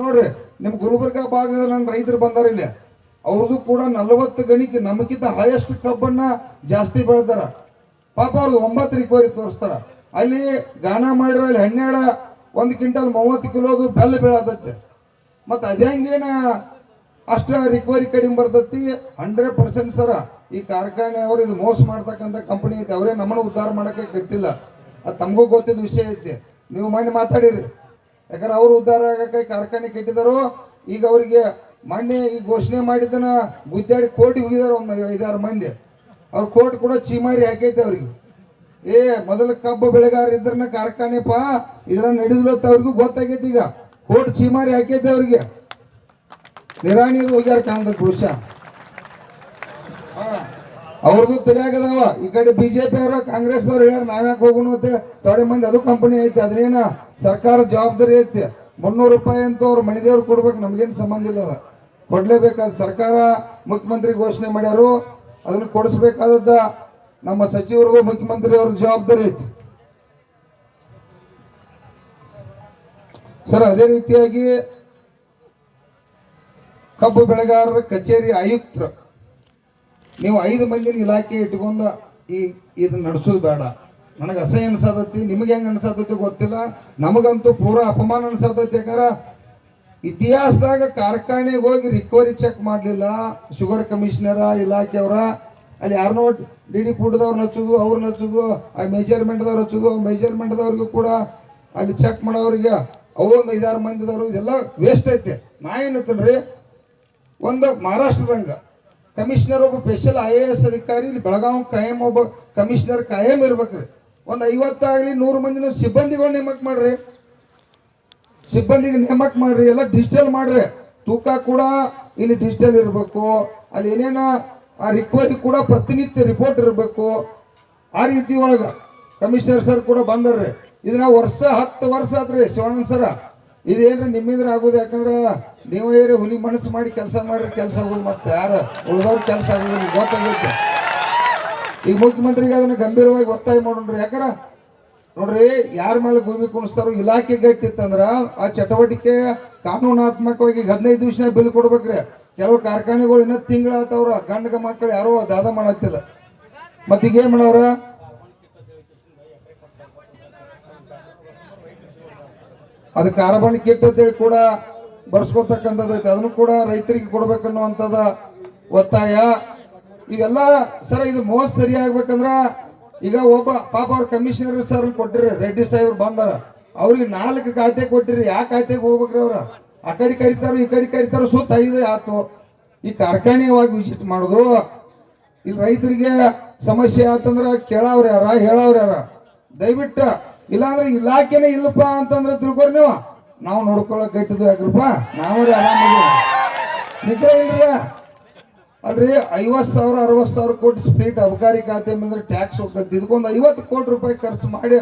ನೋಡ್ರಿ, ನಿಮ್ ಗುಲ್ಬರ್ಗ ಭಾಗದ ನನ್ನ ರೈತರು ಬಂದಾರ ಇಲ್ಲಿ. ಅವ್ರದ್ದು ಕೂಡ ನಲವತ್ತು ಗಣಿಕೆ ನಮಗಿಂತ ಹೈಯೆಸ್ಟ್ ಕಬ್ಬನ್ನ ಜಾಸ್ತಿ ಬೆಳೆದಾರ. ಪಾಪ ಅವ್ರದ್ದು ಒಂಬತ್ತು ರಿಕ್ವರಿ ತೋರಿಸ್ತಾರ. ಅಲ್ಲಿ ಗಾಣ ಮಾಡಿರೋ ಅಲ್ಲಿ ಹನ್ನೆರಡು, ಒಂದು ಕ್ವಿಂಟಲ್ ಮೂವತ್ತು ಕಿಲೋದು ಬೆಲ್ಲ ಬೀಳತೈತೆ ಮತ್ತು ಅದೇಂಗೇನ ಅಷ್ಟ ರಿಕ್ವರಿ ಕಡಿಮೆ ಬರ್ತೈತಿ? Hundred percent sir. ಈ ಕಾರ್ಖಾನೆ ಅವರು ಇದು ಮೋಸ ಮಾಡ್ತಕ್ಕಂಥ ಕಂಪನಿ ಐತೆ. ಅವರೇ ನಮ್ಮನ್ನು ಉದ್ಧಾರ ಮಾಡಕ್ಕೆ ಕಟ್ಟಿಲ್ಲ. ಅದು ತಮಗೂ ಗೊತ್ತಿದ್ದ ವಿಷಯ ಐತಿ. ನೀವು ಮೊನ್ನೆ ಮಾತಾಡಿರಿ. ಯಾಕಂದ್ರೆ ಅವರು ಉದ್ಧಾರ ಆಗಕ್ಕೆ ಕಾರ್ಖಾನೆ ಕಟ್ಟಿದರು. ಈಗ ಅವರಿಗೆ ಮೊನ್ನೆ ಈ ಘೋಷಣೆ ಮಾಡಿದ್ದನ ಗುದ್ದಾಡಿ ಕೋಟಿ ಹೋಗಿದಾರ ಒಂದು ಐದಾರು ಮಂದಿ. ಅವ್ರ ಕೋರ್ಟ್ ಕೂಡ ಚೀಮಾರಿ ಹಾಕೈತೆ ಅವ್ರಿಗೆ. ಏ, ಮೊದಲ ಕಬ್ಬು ಬೆಳೆಗಾರ ಇದ್ರನ್ನ ಕಾರ್ಖಾನೆಪ್ಪ ಇದ್ರ ನಡೆದ್ಲತ್ತ ಅವ್ರಿಗೂ ಗೊತ್ತಾಗೈತಿ ಈಗ. ಕೋರ್ಟ್ ಚೀಮಾರಿ ಹಾಕೈತೆ ಅವ್ರಿಗೆ. ನಿರಾಣಿದು ಹೋಗ್ಯಾರ ಕಾಣದ ಬಹುಶಃ. ಅವ್ರದ್ದು ತಲೆಯಾಗದವ. ಈ ಕಡೆ ಬಿಜೆಪಿ ಅವರ ಕಾಂಗ್ರೆಸ್ ಅವ್ರು ಹೇಳ್ಯಾರ, ನಾವ್ಯಾಕೆ ಹೋಗೋಣ ಅಂತೇಳಿ ತೊಡೆ ಮಂದಿ, ಅದು ಕಂಪನಿ ಐತಿ ಅದ್ರೇನ ಸರ್ಕಾರ ಜವಾಬ್ದಾರಿ ಐತಿ. ಮುನ್ನೂರು ರೂಪಾಯಿ ಅಂತ ಅವ್ರು ಮಣಿದೇವ್ರು ಕೊಡ್ಬೇಕು, ನಮ್ಗೇನು ಸಂಬಂಧ ಇಲ್ಲ ಅದ. ಕೊಡ್ಲೇಬೇಕಾದ ಸರ್ಕಾರ ಮುಖ್ಯಮಂತ್ರಿ ಘೋಷಣೆ ಮಾಡ್ಯಾರು. ಅದನ್ನ ಕೊಡಿಸ್ಬೇಕಾದದ್ದ ನಮ್ಮ ಸಚಿವರದು ಮುಖ್ಯಮಂತ್ರಿ ಅವ್ರ ಜವಾಬ್ದಾರಿ ಐತಿ. ಸರ್, ಅದೇ ರೀತಿಯಾಗಿ ಕಬ್ಬು ಬೆಳೆಗಾರರ ಕಚೇರಿ ಆಯುಕ್ತರು, ನೀವು ಐದು ಮಂದಿನ ಇಲಾಖೆ ಇಟ್ಕೊಂಡು ಈ ಇದನ್ನ ನಡೆಸೋದು ಬೇಡ. ನನಗೆ ಅಸಹ್ಯ ಅನ್ಸತೈತಿ, ನಿಮಗೆ ಹೆಂಗೆ ಅನ್ಸತೈತಿ ಗೊತ್ತಿಲ್ಲ, ನಮಗಂತೂ ಪೂರಾ ಅಪಮಾನ ಅನ್ಸತೈತಿ ಯಾಕಾರ ಇತಿಹಾಸದಾಗ ಕಾರ್ಖಾನೆಗೆ ಹೋಗಿ ರಿಕವರಿ ಚೆಕ್ ಮಾಡಲಿಲ್ಲ ಶುಗರ್ ಕಮಿಷನರ ಇಲಾಖೆಯವರ, ಅಲ್ಲಿ ಯಾರನ್ನೋ ಡಿ ಡಿ ಫುಡ್ದವ್ರನ್ನ ಹಚ್ಚೋದು ಅವ್ರನ್ನ ಹಚ್ಚೋದು ಆ ಮೆಜರ್ಮೆಂಟ್ದವ್ರು ಹಚ್ಚೋದು ಮೆಜರ್ಮೆಂಟ್ದವ್ರಿಗೂ ಕೂಡ ಅಲ್ಲಿ ಚೆಕ್ ಮಾಡೋರಿಗೆ ಅವು ಒಂದು ಐದಾರು ಮಂದಿದವರು ಇದೆಲ್ಲ ವೇಸ್ಟ್ ಐತೆ. ನಾ ಏನತ್ತನ್ರಿ ಒಂದು ಮಹಾರಾಷ್ಟ್ರದಂಗ ಕಮಿಷನರ್ ಒಬ್ಬ ಸ್ಪೆಷಲ್ ಐ ಎ ಎಸ್ ಅಧಿಕಾರಿ ಬೆಳಗಾವಿ ಕಾಯಂ ಒಬ್ಬ ಕಮಿಷನರ್ ಕಾಯಂ ಇರ್ಬೇಕ್ರಿ. ಒಂದು ಐವತ್ತಾಗ್ಲಿ ನೂರು ಮಂದಿನ ಸಿಬ್ಬಂದಿಗಳು ನೇಮಕ ಮಾಡ್ರಿ. ಸಿಬ್ಬಂದಿಗೆ ನೇಮಕ ಮಾಡ್ರಿ, ಎಲ್ಲ ಡಿಜಿಟಲ್ ಮಾಡ್ರಿ. ತೂಕ ಕೂಡ ಇಲ್ಲಿ ಡಿಜಿಟಲ್ ಇರಬೇಕು. ಅಲ್ಲಿ ಏನೇನ, ಆ ರಿಕ್ವರಿ ಕೂಡ ಪ್ರತಿನಿತ್ಯ ರಿಪೋರ್ಟ್ ಇರಬೇಕು. ಆ ರೀತಿ ಒಳಗೆ ಕಮಿಷನರ್ ಸರ್ ಕೂಡ ಬಂದರ್ರಿ. ಇದನ್ನ ವರ್ಷ, ಹತ್ತು ವರ್ಷ ಆದ್ರಿ ಶಿವಾನಂದ ಸರ ಇದೇನ್ರಿ ನಿಮ್ಮಿಂದ್ರ ಆಗೋದು? ಯಾಕಂದ್ರೆ ನೀವೇ ಹುಲಿ ಮನಸ್ಸು ಮಾಡಿ ಕೆಲಸ ಮಾಡ್ರಿ, ಕೆಲಸ ಆಗೋದು ಮತ್ತೆ ಯಾರು ಉಳಿದವ್ರ ಕೆಲಸ ಆಗೋದು ಗೊತ್ತಾಗೈತೆ. ಈಗ ಮುಖ್ಯಮಂತ್ರಿಗೆ ಅದನ್ನು ಗಂಭೀರವಾಗಿ ಒತ್ತಾಯ ಮಾಡೋಣ್ರಿ. ಯಾಕಂದ್ರೆ ನೋಡ್ರಿ, ಯಾರ ಮೇಲೆ ಭೂಮಿ ಕುಣಿಸ್ತಾರೋ ಇಲಾಖೆ ಗಟ್ಟಿತ್ತಂದ್ರ ಆ ಚಟುವಟಿಕೆ ಕಾನೂನಾತ್ಮಕವಾಗಿ ಹದಿನೈದು ದಿವಸ ಬಿಲ್ ಕೊಡ್ಬೇಕ್ರಿ. ಕೆಲವು ಕಾರ್ಖಾನೆಗಳು ಇನ್ನೂ ತಿಂಗಳಾತವ್ರ ಗಂಡಗ ಮಕ್ಕಳು ಯಾರೋ ದಾದ ಮಾಡತ್ತಿಲ್ಲ. ಮತ್ತೀಗ ಏನ್ ಮಾಡವ್ರ? ಅದು ಕಾರ್ಬನ್ ಕಿಟ್ ಅಂತೇಳಿ ಕೂಡ ಬರ್ಸ್ಕೊತಕ್ಕಂಥದ್ದು ಐತೆ. ಅದನ್ನು ಕೂಡ ರೈತರಿಗೆ ಕೊಡ್ಬೇಕನ್ನುವಂಥದ ಒತ್ತಾಯ. ಇವೆಲ್ಲ ಸರ್, ಇದು ಮೋಸ್ಟ್ ಸರಿ ಆಗ್ಬೇಕಂದ್ರ ಈಗ ಒಬ್ಬ ಪಾಪ ಅವ್ರ ಕಮಿಷನರ್ ಸರ್ ಕೊಟ್ಟಿರಿ ರೆಡ್ಡಿ ಸಾಹೇಬ್ರು ಬಂದಾರ. ಅವ್ರಿಗೆ ನಾಲ್ಕು ಖಾತೆ ಕೊಟ್ಟಿರಿ, ಯಾವ ಖಾತೆಗೆ ಹೋಗ್ಬೇಕ್ರಿ ಅವ್ರ? ಆ ಕಡೆ ಕರಿತಾರ, ಈ ಕಡೆ ಕರಿತಾರ, ಸುತ್ತ ಐದು ಆತು. ಈ ಕಾರ್ಖಾನೆಯವಾಗಿ ವಿಸಿಟ್ ಮಾಡೋದು. ಇಲ್ಲಿ ರೈತರಿಗೆ ಸಮಸ್ಯೆ ಆತಂದ್ರ ಕೇಳವ್ರ ಯಾರ, ಹೇಳವ್ರ ಯಾರ? ದಯವಿಟ್ಟು, ಇಲ್ಲಾಂದ್ರೆ ಇಲಾಖೆನೇ ಇಲ್ಲಪ್ಪ ಅಂತಂದ್ರೆ ತಿಳ್ಕೊರಿ ನೀವು. ನಾವು ನೋಡ್ಕೊಳಕ್ ಗಟ್ಟಿದ್ವಿ ಯಾಕ್ರಪ್ಪ? ನಾವು ಆರಾಮಿಲ್ಲ ನಿಗ್ರಹ ಇಲ್ರಿ. ಅಲ್ರಿ, ಐವತ್ತು ಸಾವಿರ, ಅರವತ್ತು ಸಾವಿರ ಕೋಟಿ ಸ್ಪೀಟ್ ಅಬಕಾರಿ ಖಾತೆ ಅಂದ್ರೆ ಟ್ಯಾಕ್ಸ್ ಹೋಗ್ತದೆ. ಇದಕ್ಕೊಂದು ಐವತ್ತು ಕೋಟಿ ರೂಪಾಯಿ ಖರ್ಚು ಮಾಡಿ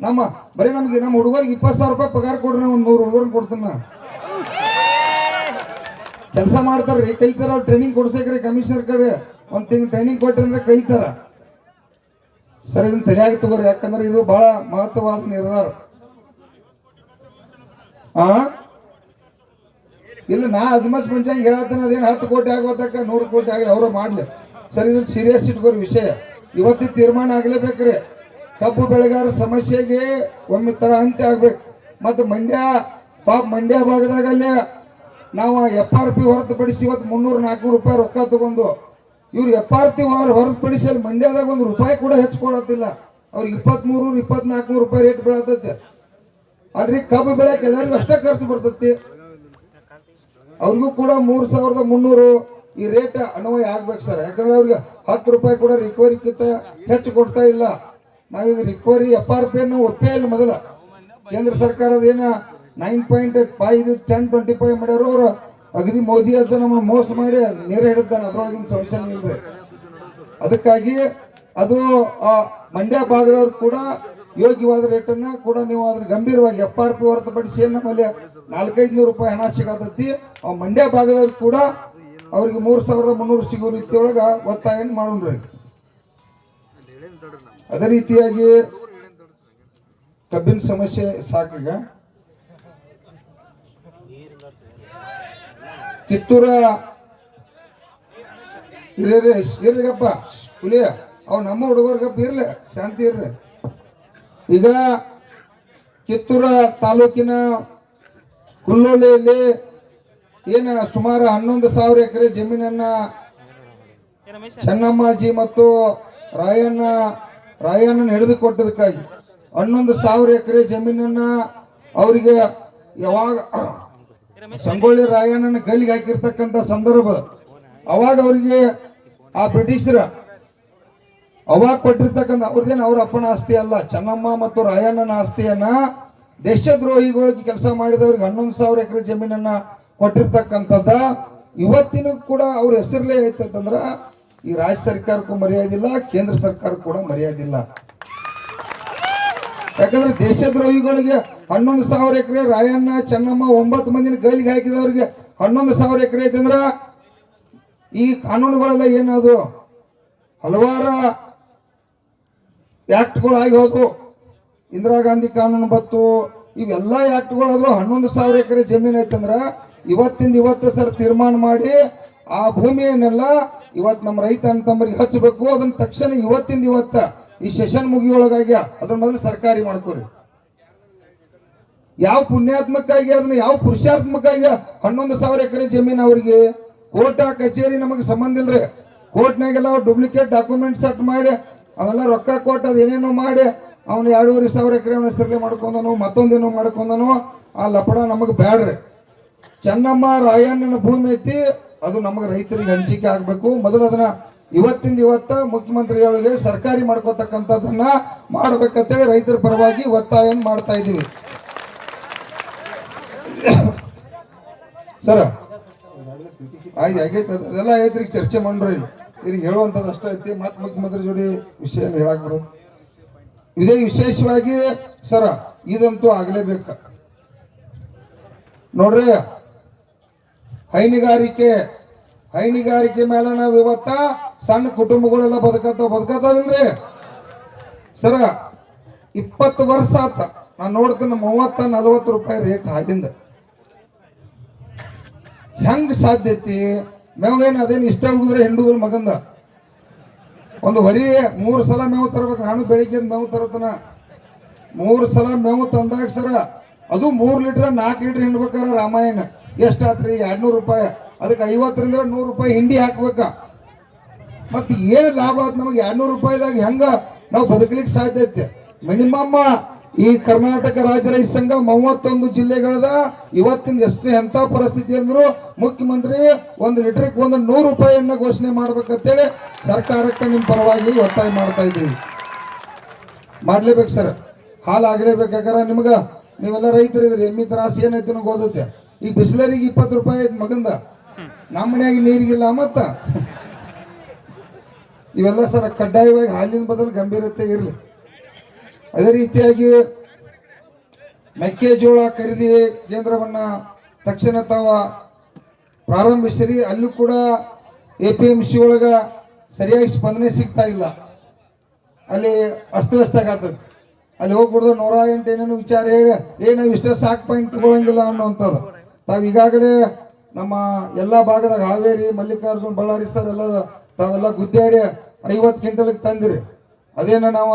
ನಮ್ಮ, ಬರೀ ನಮ್ಗೆ ನಮ್ಮ ಹುಡುಗರಿಗೆ ಇಪ್ಪತ್ತು ಸಾವಿರ ರೂಪಾಯಿ ಪಗಾರ ಕೊಡ್ರಿ ಒಂದು ನೂರು ಹುಡುಗರನ್ನ ಕೊಡ್ತೀನಿ. ಕೆಲಸ ಮಾಡ್ತಾರ್ರಿ, ಕಲಿತಾರ ಟ್ರೈನಿಂಗ್ ಕೊಡ್ಸಕ್ರಿ ಕಮಿಷನರ್ ಕಡೆ. ಒಂದ್ ತಿಂಗ್ ಟ್ರೈನಿಂಗ್ ಕೊಟ್ರಿ ಅಂದ್ರೆ ಕಲಿತಾರ. ಸರ್, ಇದನ್ನ ತಲೆಯಾಗಿ ತಗೋರಿ, ಯಾಕಂದ್ರೆ ಇದು ಬಹಳ ಮಹತ್ವವಾದ ನಿರ್ಧಾರ. ಆ? ಇಲ್ಲ, ನಾ ಅಜ್ಮಸ್ ಪಂಚಾಂಗ್ ಹೇಳತ್ತೇನೆ, ಅದೇನು ಹತ್ತು ಕೋಟಿ ಆಗ್ಬೋದಕ್ಕ ನೂರು ಕೋಟಿ ಆಗಲಿ, ಅವರು ಮಾಡಲಿ. ಸರ್, ಇದು ಸೀರಿಯಸ್ ಇಟ್ಕೋರಿ ವಿಷಯ. ಇವತ್ತಿ ತೀರ್ಮಾನ ಆಗಲೇಬೇಕ್ರಿ ಕಬ್ಬು ಬೆಳೆಗಾರ ಸಮಸ್ಯೆಗೆ ಒಮ್ಮೆ ತರ ಅಂತ್ಯ ಆಗ್ಬೇಕು. ಮತ್ತು ಮಂಡ್ಯ, ಪಾಪ ಮಂಡ್ಯ ಭಾಗದಾಗಲ್ಲೇ ನಾವು ಎಫ್ ಆರ್ ಪಿ ಹೊರತುಪಡಿಸಿ ಇವತ್ತು ಮುನ್ನೂರು ನಾಲ್ಕುನೂರು ರೂಪಾಯಿ ರೊಕ್ಕ ತಗೊಂಡು, ಇವ್ರು ಎಫ್ ಆರ್ ಪಿ ಹೊರತುಪಡಿಸಿ ಅಲ್ಲಿ ಮಂಡ್ಯದಾಗ ಒಂದು ರೂಪಾಯಿ ಕೂಡ ಹೆಚ್ಚು ಕೊಡತ್ತಿಲ್ಲ. ಅವ್ರಿಗೆ ಇಪ್ಪತ್ತ್ಮೂರು ಇಪ್ಪತ್ನಾಲ್ಕು ರೂಪಾಯಿ ರೇಟ್ ಬೀಳತೈತೆ. ಅಲ್ರಿ, ಕಬ್ಬು ಬೆಳೆಯಕ್ಕೆ ಎಲ್ಲರಿಗೂ ಅಷ್ಟೇ ಖರ್ಚು ಬರ್ತೈತಿ. ಅವ್ರಿಗೂ ಕೂಡ ಮೂರು ಸಾವಿರದ ಮುನ್ನೂರು ಈ ರೇಟ್ ಅನ್ವಯ ಆಗ್ಬೇಕು ಸರ್. ಯಾಕಂದ್ರೆ ಅವ್ರಿಗೆ ಹತ್ತು ರೂಪಾಯಿ ಕೂಡ ರಿಕವರಿಗಿಂತ ಹೆಚ್ಚು ಕೊಡ್ತಾ ಇಲ್ಲ. ನಾವೀಗ ರಿಕವರಿ ಎಫ್ ಆರ್ ಪಿ ಒಪ್ಪೇ ಇಲ್ಲ ಮೊದಲ. ಕೇಂದ್ರ ಸರ್ಕಾರದ ಏನ nine point five ten twenty five ಮಾಡ್ಯಾರು ಅವರು ಅಗದಿ ಮೋದಿ ಅಜ್ಜ ನಮ್ಮನ್ನು ಮೋಸ ಮಾಡಿ ನೇರ ಹಿಡಿದಾನೆ ಅದ್ರೊಳಗಿನ ಸಮಸ್ಯೆ ಇಲ್ರಿ ಅದಕ್ಕಾಗಿ ಅದು ಮಂಡ್ಯ ಭಾಗದವ್ರು ಕೂಡ ಯೋಗ್ಯವಾದ ರೇಟನ್ನು ಕೂಡ ನೀವು ಅದ್ರ ಗಂಭೀರವಾಗಿ ಎಫ್ ಆರ್ ಪಿ ಹೊರತುಪಡಿಸಿ ನಮ್ಮಲ್ಲಿ ನಾಲ್ಕೈದು ರೂಪಾಯಿ ಹಣ ಸಿಗತೈತಿ. ಆ ಮಂಡ್ಯ ಭಾಗದಲ್ಲಿ ಕೂಡ ಅವ್ರಿಗೆ ಮೂರು ಸಾವಿರದ ಮುನ್ನೂರು ಸಿಗೋ ರೀತಿಯೊಳಗ ಒತ್ತಾಯ ಮಾಡೋಣ್ರಿ ಅದೇ ರೀತಿಯಾಗಿ ಕಬ್ಬಿನ ಸಮಸ್ಯೆ ಸಾಕೀಗ. ಕಿತ್ತೂರ ಇರ್ರಿಗಪ್ಪ ಹುಲಿಯ, ಅವ್ ನಮ್ಮ ಹುಡುಗರ್ಗಪ್ಪ ಇರ್ಲಿ, ಶಾಂತಿ ಇರ್ರಿ. ಈಗ ಕಿತ್ತೂರ ತಾಲೂಕಿನ ಕುಲ್ಲೋಳಿಯಲ್ಲಿ ಏನ ಸುಮಾರು ಹನ್ನೊಂದು ಸಾವಿರ ಎಕರೆ ಜಮೀನನ್ನ ಚೆನ್ನಮ್ಮಾಜಿ ಮತ್ತು ರಾಯಣ್ಣ ರಾಯಣ್ಣ ಹಿಡಿದು ಕೊಟ್ಟದಕ್ಕಾಗಿ ಹನ್ನೊಂದು ಸಾವಿರ ಎಕರೆ ಜಮೀನನ್ನ ಅವರಿಗೆ ಯಾವಾಗ ಸಂಗೊಳ್ಳಿ ರಾಯಣ್ಣನ ಗಲ್ಲಿಗೆ ಹಾಕಿರ್ತಕ್ಕಂಥ ಸಂದರ್ಭ, ಅವಾಗ ಅವರಿಗೆ ಆ ಬ್ರಿಟಿಷರ ಅವಾಗ ಕೊಟ್ಟಿರ್ತಕ್ಕಂಥ ಅವ್ರದ್ದೇನು ಅವ್ರ ಅಪ್ಪನ ಆಸ್ತಿ ಅಲ್ಲ, ಚೆನ್ನಮ್ಮ ಮತ್ತು ರಾಯಣ್ಣನ ಆಸ್ತಿಯನ್ನ ದೇಶದ್ರೋಹಿಗಳಿಗೆ ಕೆಲಸ ಮಾಡಿದವ್ರಿಗೆ ಹನ್ನೊಂದು ಸಾವಿರ ಎಕರೆ ಜಮೀನನ್ನ ಕೊಟ್ಟಿರ್ತಕ್ಕಂಥದ್ದ. ಇವತ್ತಿನೂ ಕೂಡ ಅವ್ರ ಹೆಸರಲ್ಲೇ ಐತಂದ್ರ ಈ ರಾಜ್ಯ ಸರ್ಕಾರಕ್ಕೂ ಮರ್ಯಾದಿಲ್ಲ, ಕೇಂದ್ರ ಸರ್ಕಾರಕ್ಕೂ ಕೂಡ ಮರ್ಯಾದಿಲ್ಲ. ಯಾಕಂದ್ರೆ ದೇಶದ್ರೋಹಿಗಳಿಗೆ ಹನ್ನೊಂದು ಸಾವಿರ ಎಕರೆ ರಾಯಣ್ಣ, ಚೆನ್ನಮ್ಮ ಒಂಬತ್ತು ಮಂದಿನ ಗೈಲಿಗೆ ಹಾಕಿದವ್ರಿಗೆ ಹನ್ನೊಂದು ಸಾವಿರ ಎಕರೆ ಐತಂದ್ರ ಈ ಕಾನೂನುಗಳೆಲ್ಲ ಏನದು? ಹಲವಾರು ಆಕ್ಟ್ಗಳು ಆಗಿ ಹೋದ್ವು ಇಂದಿರಾ ಗಾಂಧಿ ಕಾನೂನು ಬತ್ತು ಇವೆಲ್ಲ ಆ್ಯಕ್ಟ್ಗಳಾದರೂ ಹನ್ನೊಂದು ಸಾವಿರ ಎಕರೆ ಜಮೀನು ಐತಂದ್ರೆ ಇವತ್ತಿಂದ ಇವತ್ತು ಸರ್ ತೀರ್ಮಾನ ಮಾಡಿ ಆ ಭೂಮಿಯನ್ನೆಲ್ಲ ಇವತ್ತು ನಮ್ಮ ರೈತ ಅಂತಂಬರಿಗೆ ಹಚ್ಚಬೇಕು. ಅದನ್ನ ತಕ್ಷಣ ಇವತ್ತಿಂದ ಇವತ್ತ ಈ ಸೆಷನ್ ಮುಗಿಯೊಳಗಾಗಿ ಅದನ್ನ ಮೊದಲು ಸರ್ಕಾರಿ ಮಾಡ್ಕೋರಿ. ಯಾವ ಪುಣ್ಯಾತ್ಮಕ್ಕಾಗಿ ಅದನ್ನ ಯಾವ ಪುರುಷಾತ್ಮಕ್ಕಾಗಿ ಹನ್ನೊಂದು ಸಾವಿರ ಎಕರೆ ಜಮೀನು ಅವರಿಗೆ ಕೋರ್ಟ ಕಚೇರಿ ನಮಗೆ ಸಂಬಂಧ ಇಲ್ರಿ. ಕೋರ್ಟ್ನಾಗೆಲ್ಲ ಡೂಪ್ಲಿಕೇಟ್ ಡಾಕ್ಯುಮೆಂಟ್ ಸೆಟ್ ಮಾಡಿ ಅವೆಲ್ಲ ರೊಕ್ಕ ಕೊಟ್ಟು ಅದು ಏನೇನೋ ಮಾಡಿ ಅವನು ಎರಡೂವರೆ ಸಾವಿರ ಎಕರೆ ಅವನ ಹೆಸರಲ್ಲಿ ಮಾಡ್ಕೊಂಡನು, ಮತ್ತೊಂದೇನೋ ಮಾಡ್ಕೊಂಡನು, ಆ ಲಪಡ ನಮಗೆ ಬೇಡ್ರಿ ಚೆನ್ನಮ್ಮ ರಾಯಣ್ಣನ ಭೂಮಿ ಐತಿ, ಅದು ನಮಗೆ ರೈತರಿಗೆ ಹಂಚಿಕೆ ಆಗಬೇಕು. ಮೊದಲು ಅದನ್ನ ಇವತ್ತಿಂದ ಇವತ್ತ ಮುಖ್ಯಮಂತ್ರಿಗಳಿಗೆ ಸರ್ಕಾರಿ ಮಾಡ್ಕೋತಕ್ಕಂಥದ್ದನ್ನ ಮಾಡ್ಬೇಕಂತೇಳಿ ರೈತರ ಪರವಾಗಿ ಒತ್ತಾಯ ಮಾಡ್ತಾ ಇದ್ದೀವಿ. ಸರ ಆಯ್ತು ಆಗೈತೆ ಅದು- ಅದೆಲ್ಲ ಐತ್ರಿ ಚರ್ಚೆ ಮಾಡ್ರಿ ಹೇಳುವಂತದ್ದು ಹೇಳುವಂಥದ್ದು ಅಷ್ಟೇ ಐತಿ. ಮತ್ತೆ ಮುಖ್ಯಮಂತ್ರಿ ಜೋಡಿ ವಿಷಯ ಹೇಳಕ್ ಬಿಡೋದು ಇದೇ ವಿಶೇಷವಾಗಿ ಸರ, ಇದಂತೂ ಆಗಲೇಬೇಕು. ನೋಡ್ರಿ, ಹೈನುಗಾರಿಕೆ ಹೈನುಗಾರಿಕೆ ಮೇಲೆ ನಾವು ಇವತ್ತ ಸಣ್ಣ ಕುಟುಂಬಗಳೆಲ್ಲ ಬದುಕತ್ತಾವ. ಬದುಕತ್ತಾವಿಲ್ರಿ ಸರ, ಇಪ್ಪತ್ತು ವರ್ಷ ಆತ. ನಾನು ನೋಡ್ತೀನಿ ಮೂವತ್ತ, ನಲ್ವತ್ತು ರೂಪಾಯಿ ರೇಟ್ ಹಾಲಿಂದ ಹೆಂಗ್ ಸಾಧ್ಯ ಐತಿ? ಮೇವೇನು ಅದೇನು ಇಷ್ಟ ಹುಡುಗ್ರೆ ಹಿಂಡುದ್ರ ಮಗಂದ? ಒಂದು ಹೊರಿ ಮೂರು ಸಲ ಮೇವು ತರಬೇಕು. ನಾನು ಬೆಳಿಗ್ಗೆ ಮೇವು ತರತನ. ಮೂರು ಸಲ ಮೇವು ತಂದಾಗ ಸರ ಅದು ಮೂರು ಲೀಟ್ರ್ ನಾಲ್ಕು ಲೀಟ್ರ್ ಹಿಂಡ್ಬೇಕಾರ ರಾಮಾಯಣ. ಎಷ್ಟಾತ್ರಿ ಎರಡ್ನೂರು ರೂಪಾಯಿ. ಅದಕ್ಕೆ ಐವತ್ತರಿಂದ ನೂರು ರೂಪಾಯಿ ಹಿಂಡಿ ಹಾಕ್ಬೇಕ. ಮತ್ತೆ ಏನು ಲಾಭ ಆಯ್ತು ನಮಗೆ? ಎರಡ್ನೂರು ರೂಪಾಯಿದಾಗ ಹೆಂಗ ನಾವು ಬದುಕಲಿಕ್ಕೆ ಸಾಧ್ಯ ಐತೆ? ಮಿನಿಮಮ್ ಈ ಕರ್ನಾಟಕ ರಾಜ್ಯ ರೈತ ಸಂಘ ಮೂವತ್ತೊಂದು ಜಿಲ್ಲೆಗಳದ ಇವತ್ತಿನ ಎಷ್ಟು ಎಂಥ ಪರಿಸ್ಥಿತಿ ಅಂದ್ರು ಮುಖ್ಯಮಂತ್ರಿ ಒಂದು ಲೀಟರ್ಗೆ ಒಂದು ನೂರು ರೂಪಾಯಿಯನ್ನ ಘೋಷಣೆ ಮಾಡ್ಬೇಕಂತೇಳಿ ಸರ್ಕಾರಕ್ಕೆ ನಿಮ್ಮ ಪರವಾಗಿ ಒತ್ತಾಯ ಮಾಡ್ತಾ ಇದ್ದೀವಿ. ಮಾಡ್ಲೇಬೇಕು ಸರ್. ಹಾಲು ಆಗ್ಲೇಬೇಕಾಗಾರ ನಿಮ್ಗ? ನೀವೆಲ್ಲ ರೈತರು ಇದ್ರಿ ಎಮ್ಮಿ ತ್ರಾಸ ಏನೈತಿ ಓದುತ್ತೆ ಈಗ ಬಿಸಿಲರಿಗೆ ಇಪ್ಪತ್ತು ರೂಪಾಯಿ ಐತಿ ಮಗಂದ. ನಮ್ಮ ಮನೆಯಾಗಿ ನೀರಿಗಿಲ್ಲ ಮತ್ತ? ಇವೆಲ್ಲ ಸರ್ ಕಡ್ಡಾಯವಾಗಿ ಹಾಲಿನ ಬದಲು ಗಂಭೀರತೆ ಇರಲಿ. ಅದೇ ರೀತಿಯಾಗಿ ಮೆಕ್ಕೆಜೋಳ ಖರೀದಿ ಕೇಂದ್ರವನ್ನ ತಕ್ಷಣ ತಾವ ಪ್ರಾರಂಭಿಸಿರಿ. ಅಲ್ಲೂ ಕೂಡ ಎ ಪಿ ಎಂ ಸಿ ಒಳಗ ಸರಿಯಾಗಿ ಸ್ಪಂದನೆ ಸಿಗ್ತಾ ಇಲ್ಲ. ಅಲ್ಲಿ ಅಸ್ತವ್ಯಸ್ತ ಆಗತ್ತದ ಅಲ್ಲಿ ಹೋಗ್ಬಿಡ್ದು ನೂರ ಎಂಟು ಏನೇನು ವಿಚಾರ ಹೇಳಿ, ಏ, ನಾವು ಇಷ್ಟ ಸಾಕು ಪಾಯಿಂಟ್ ತಗೊಳಂಗಿಲ್ಲ ಅನ್ನೋವಂಥದ್ದು. ತಾವು ಈಗಾಗಲೇ ನಮ್ಮ ಎಲ್ಲ ಭಾಗದಾಗ ಹಾವೇರಿ, ಮಲ್ಲಿಕಾರ್ಜುನ್, ಬಳ್ಳಾರಿ ಸರ್ ಎಲ್ಲ ತಾವೆಲ್ಲ ಗುದ್ದಾಡಿ ಐವತ್ತು ಕ್ವಿಂಟಲ್ಗೆ ತಂದಿರಿ. ಅದೇನ ನಾವು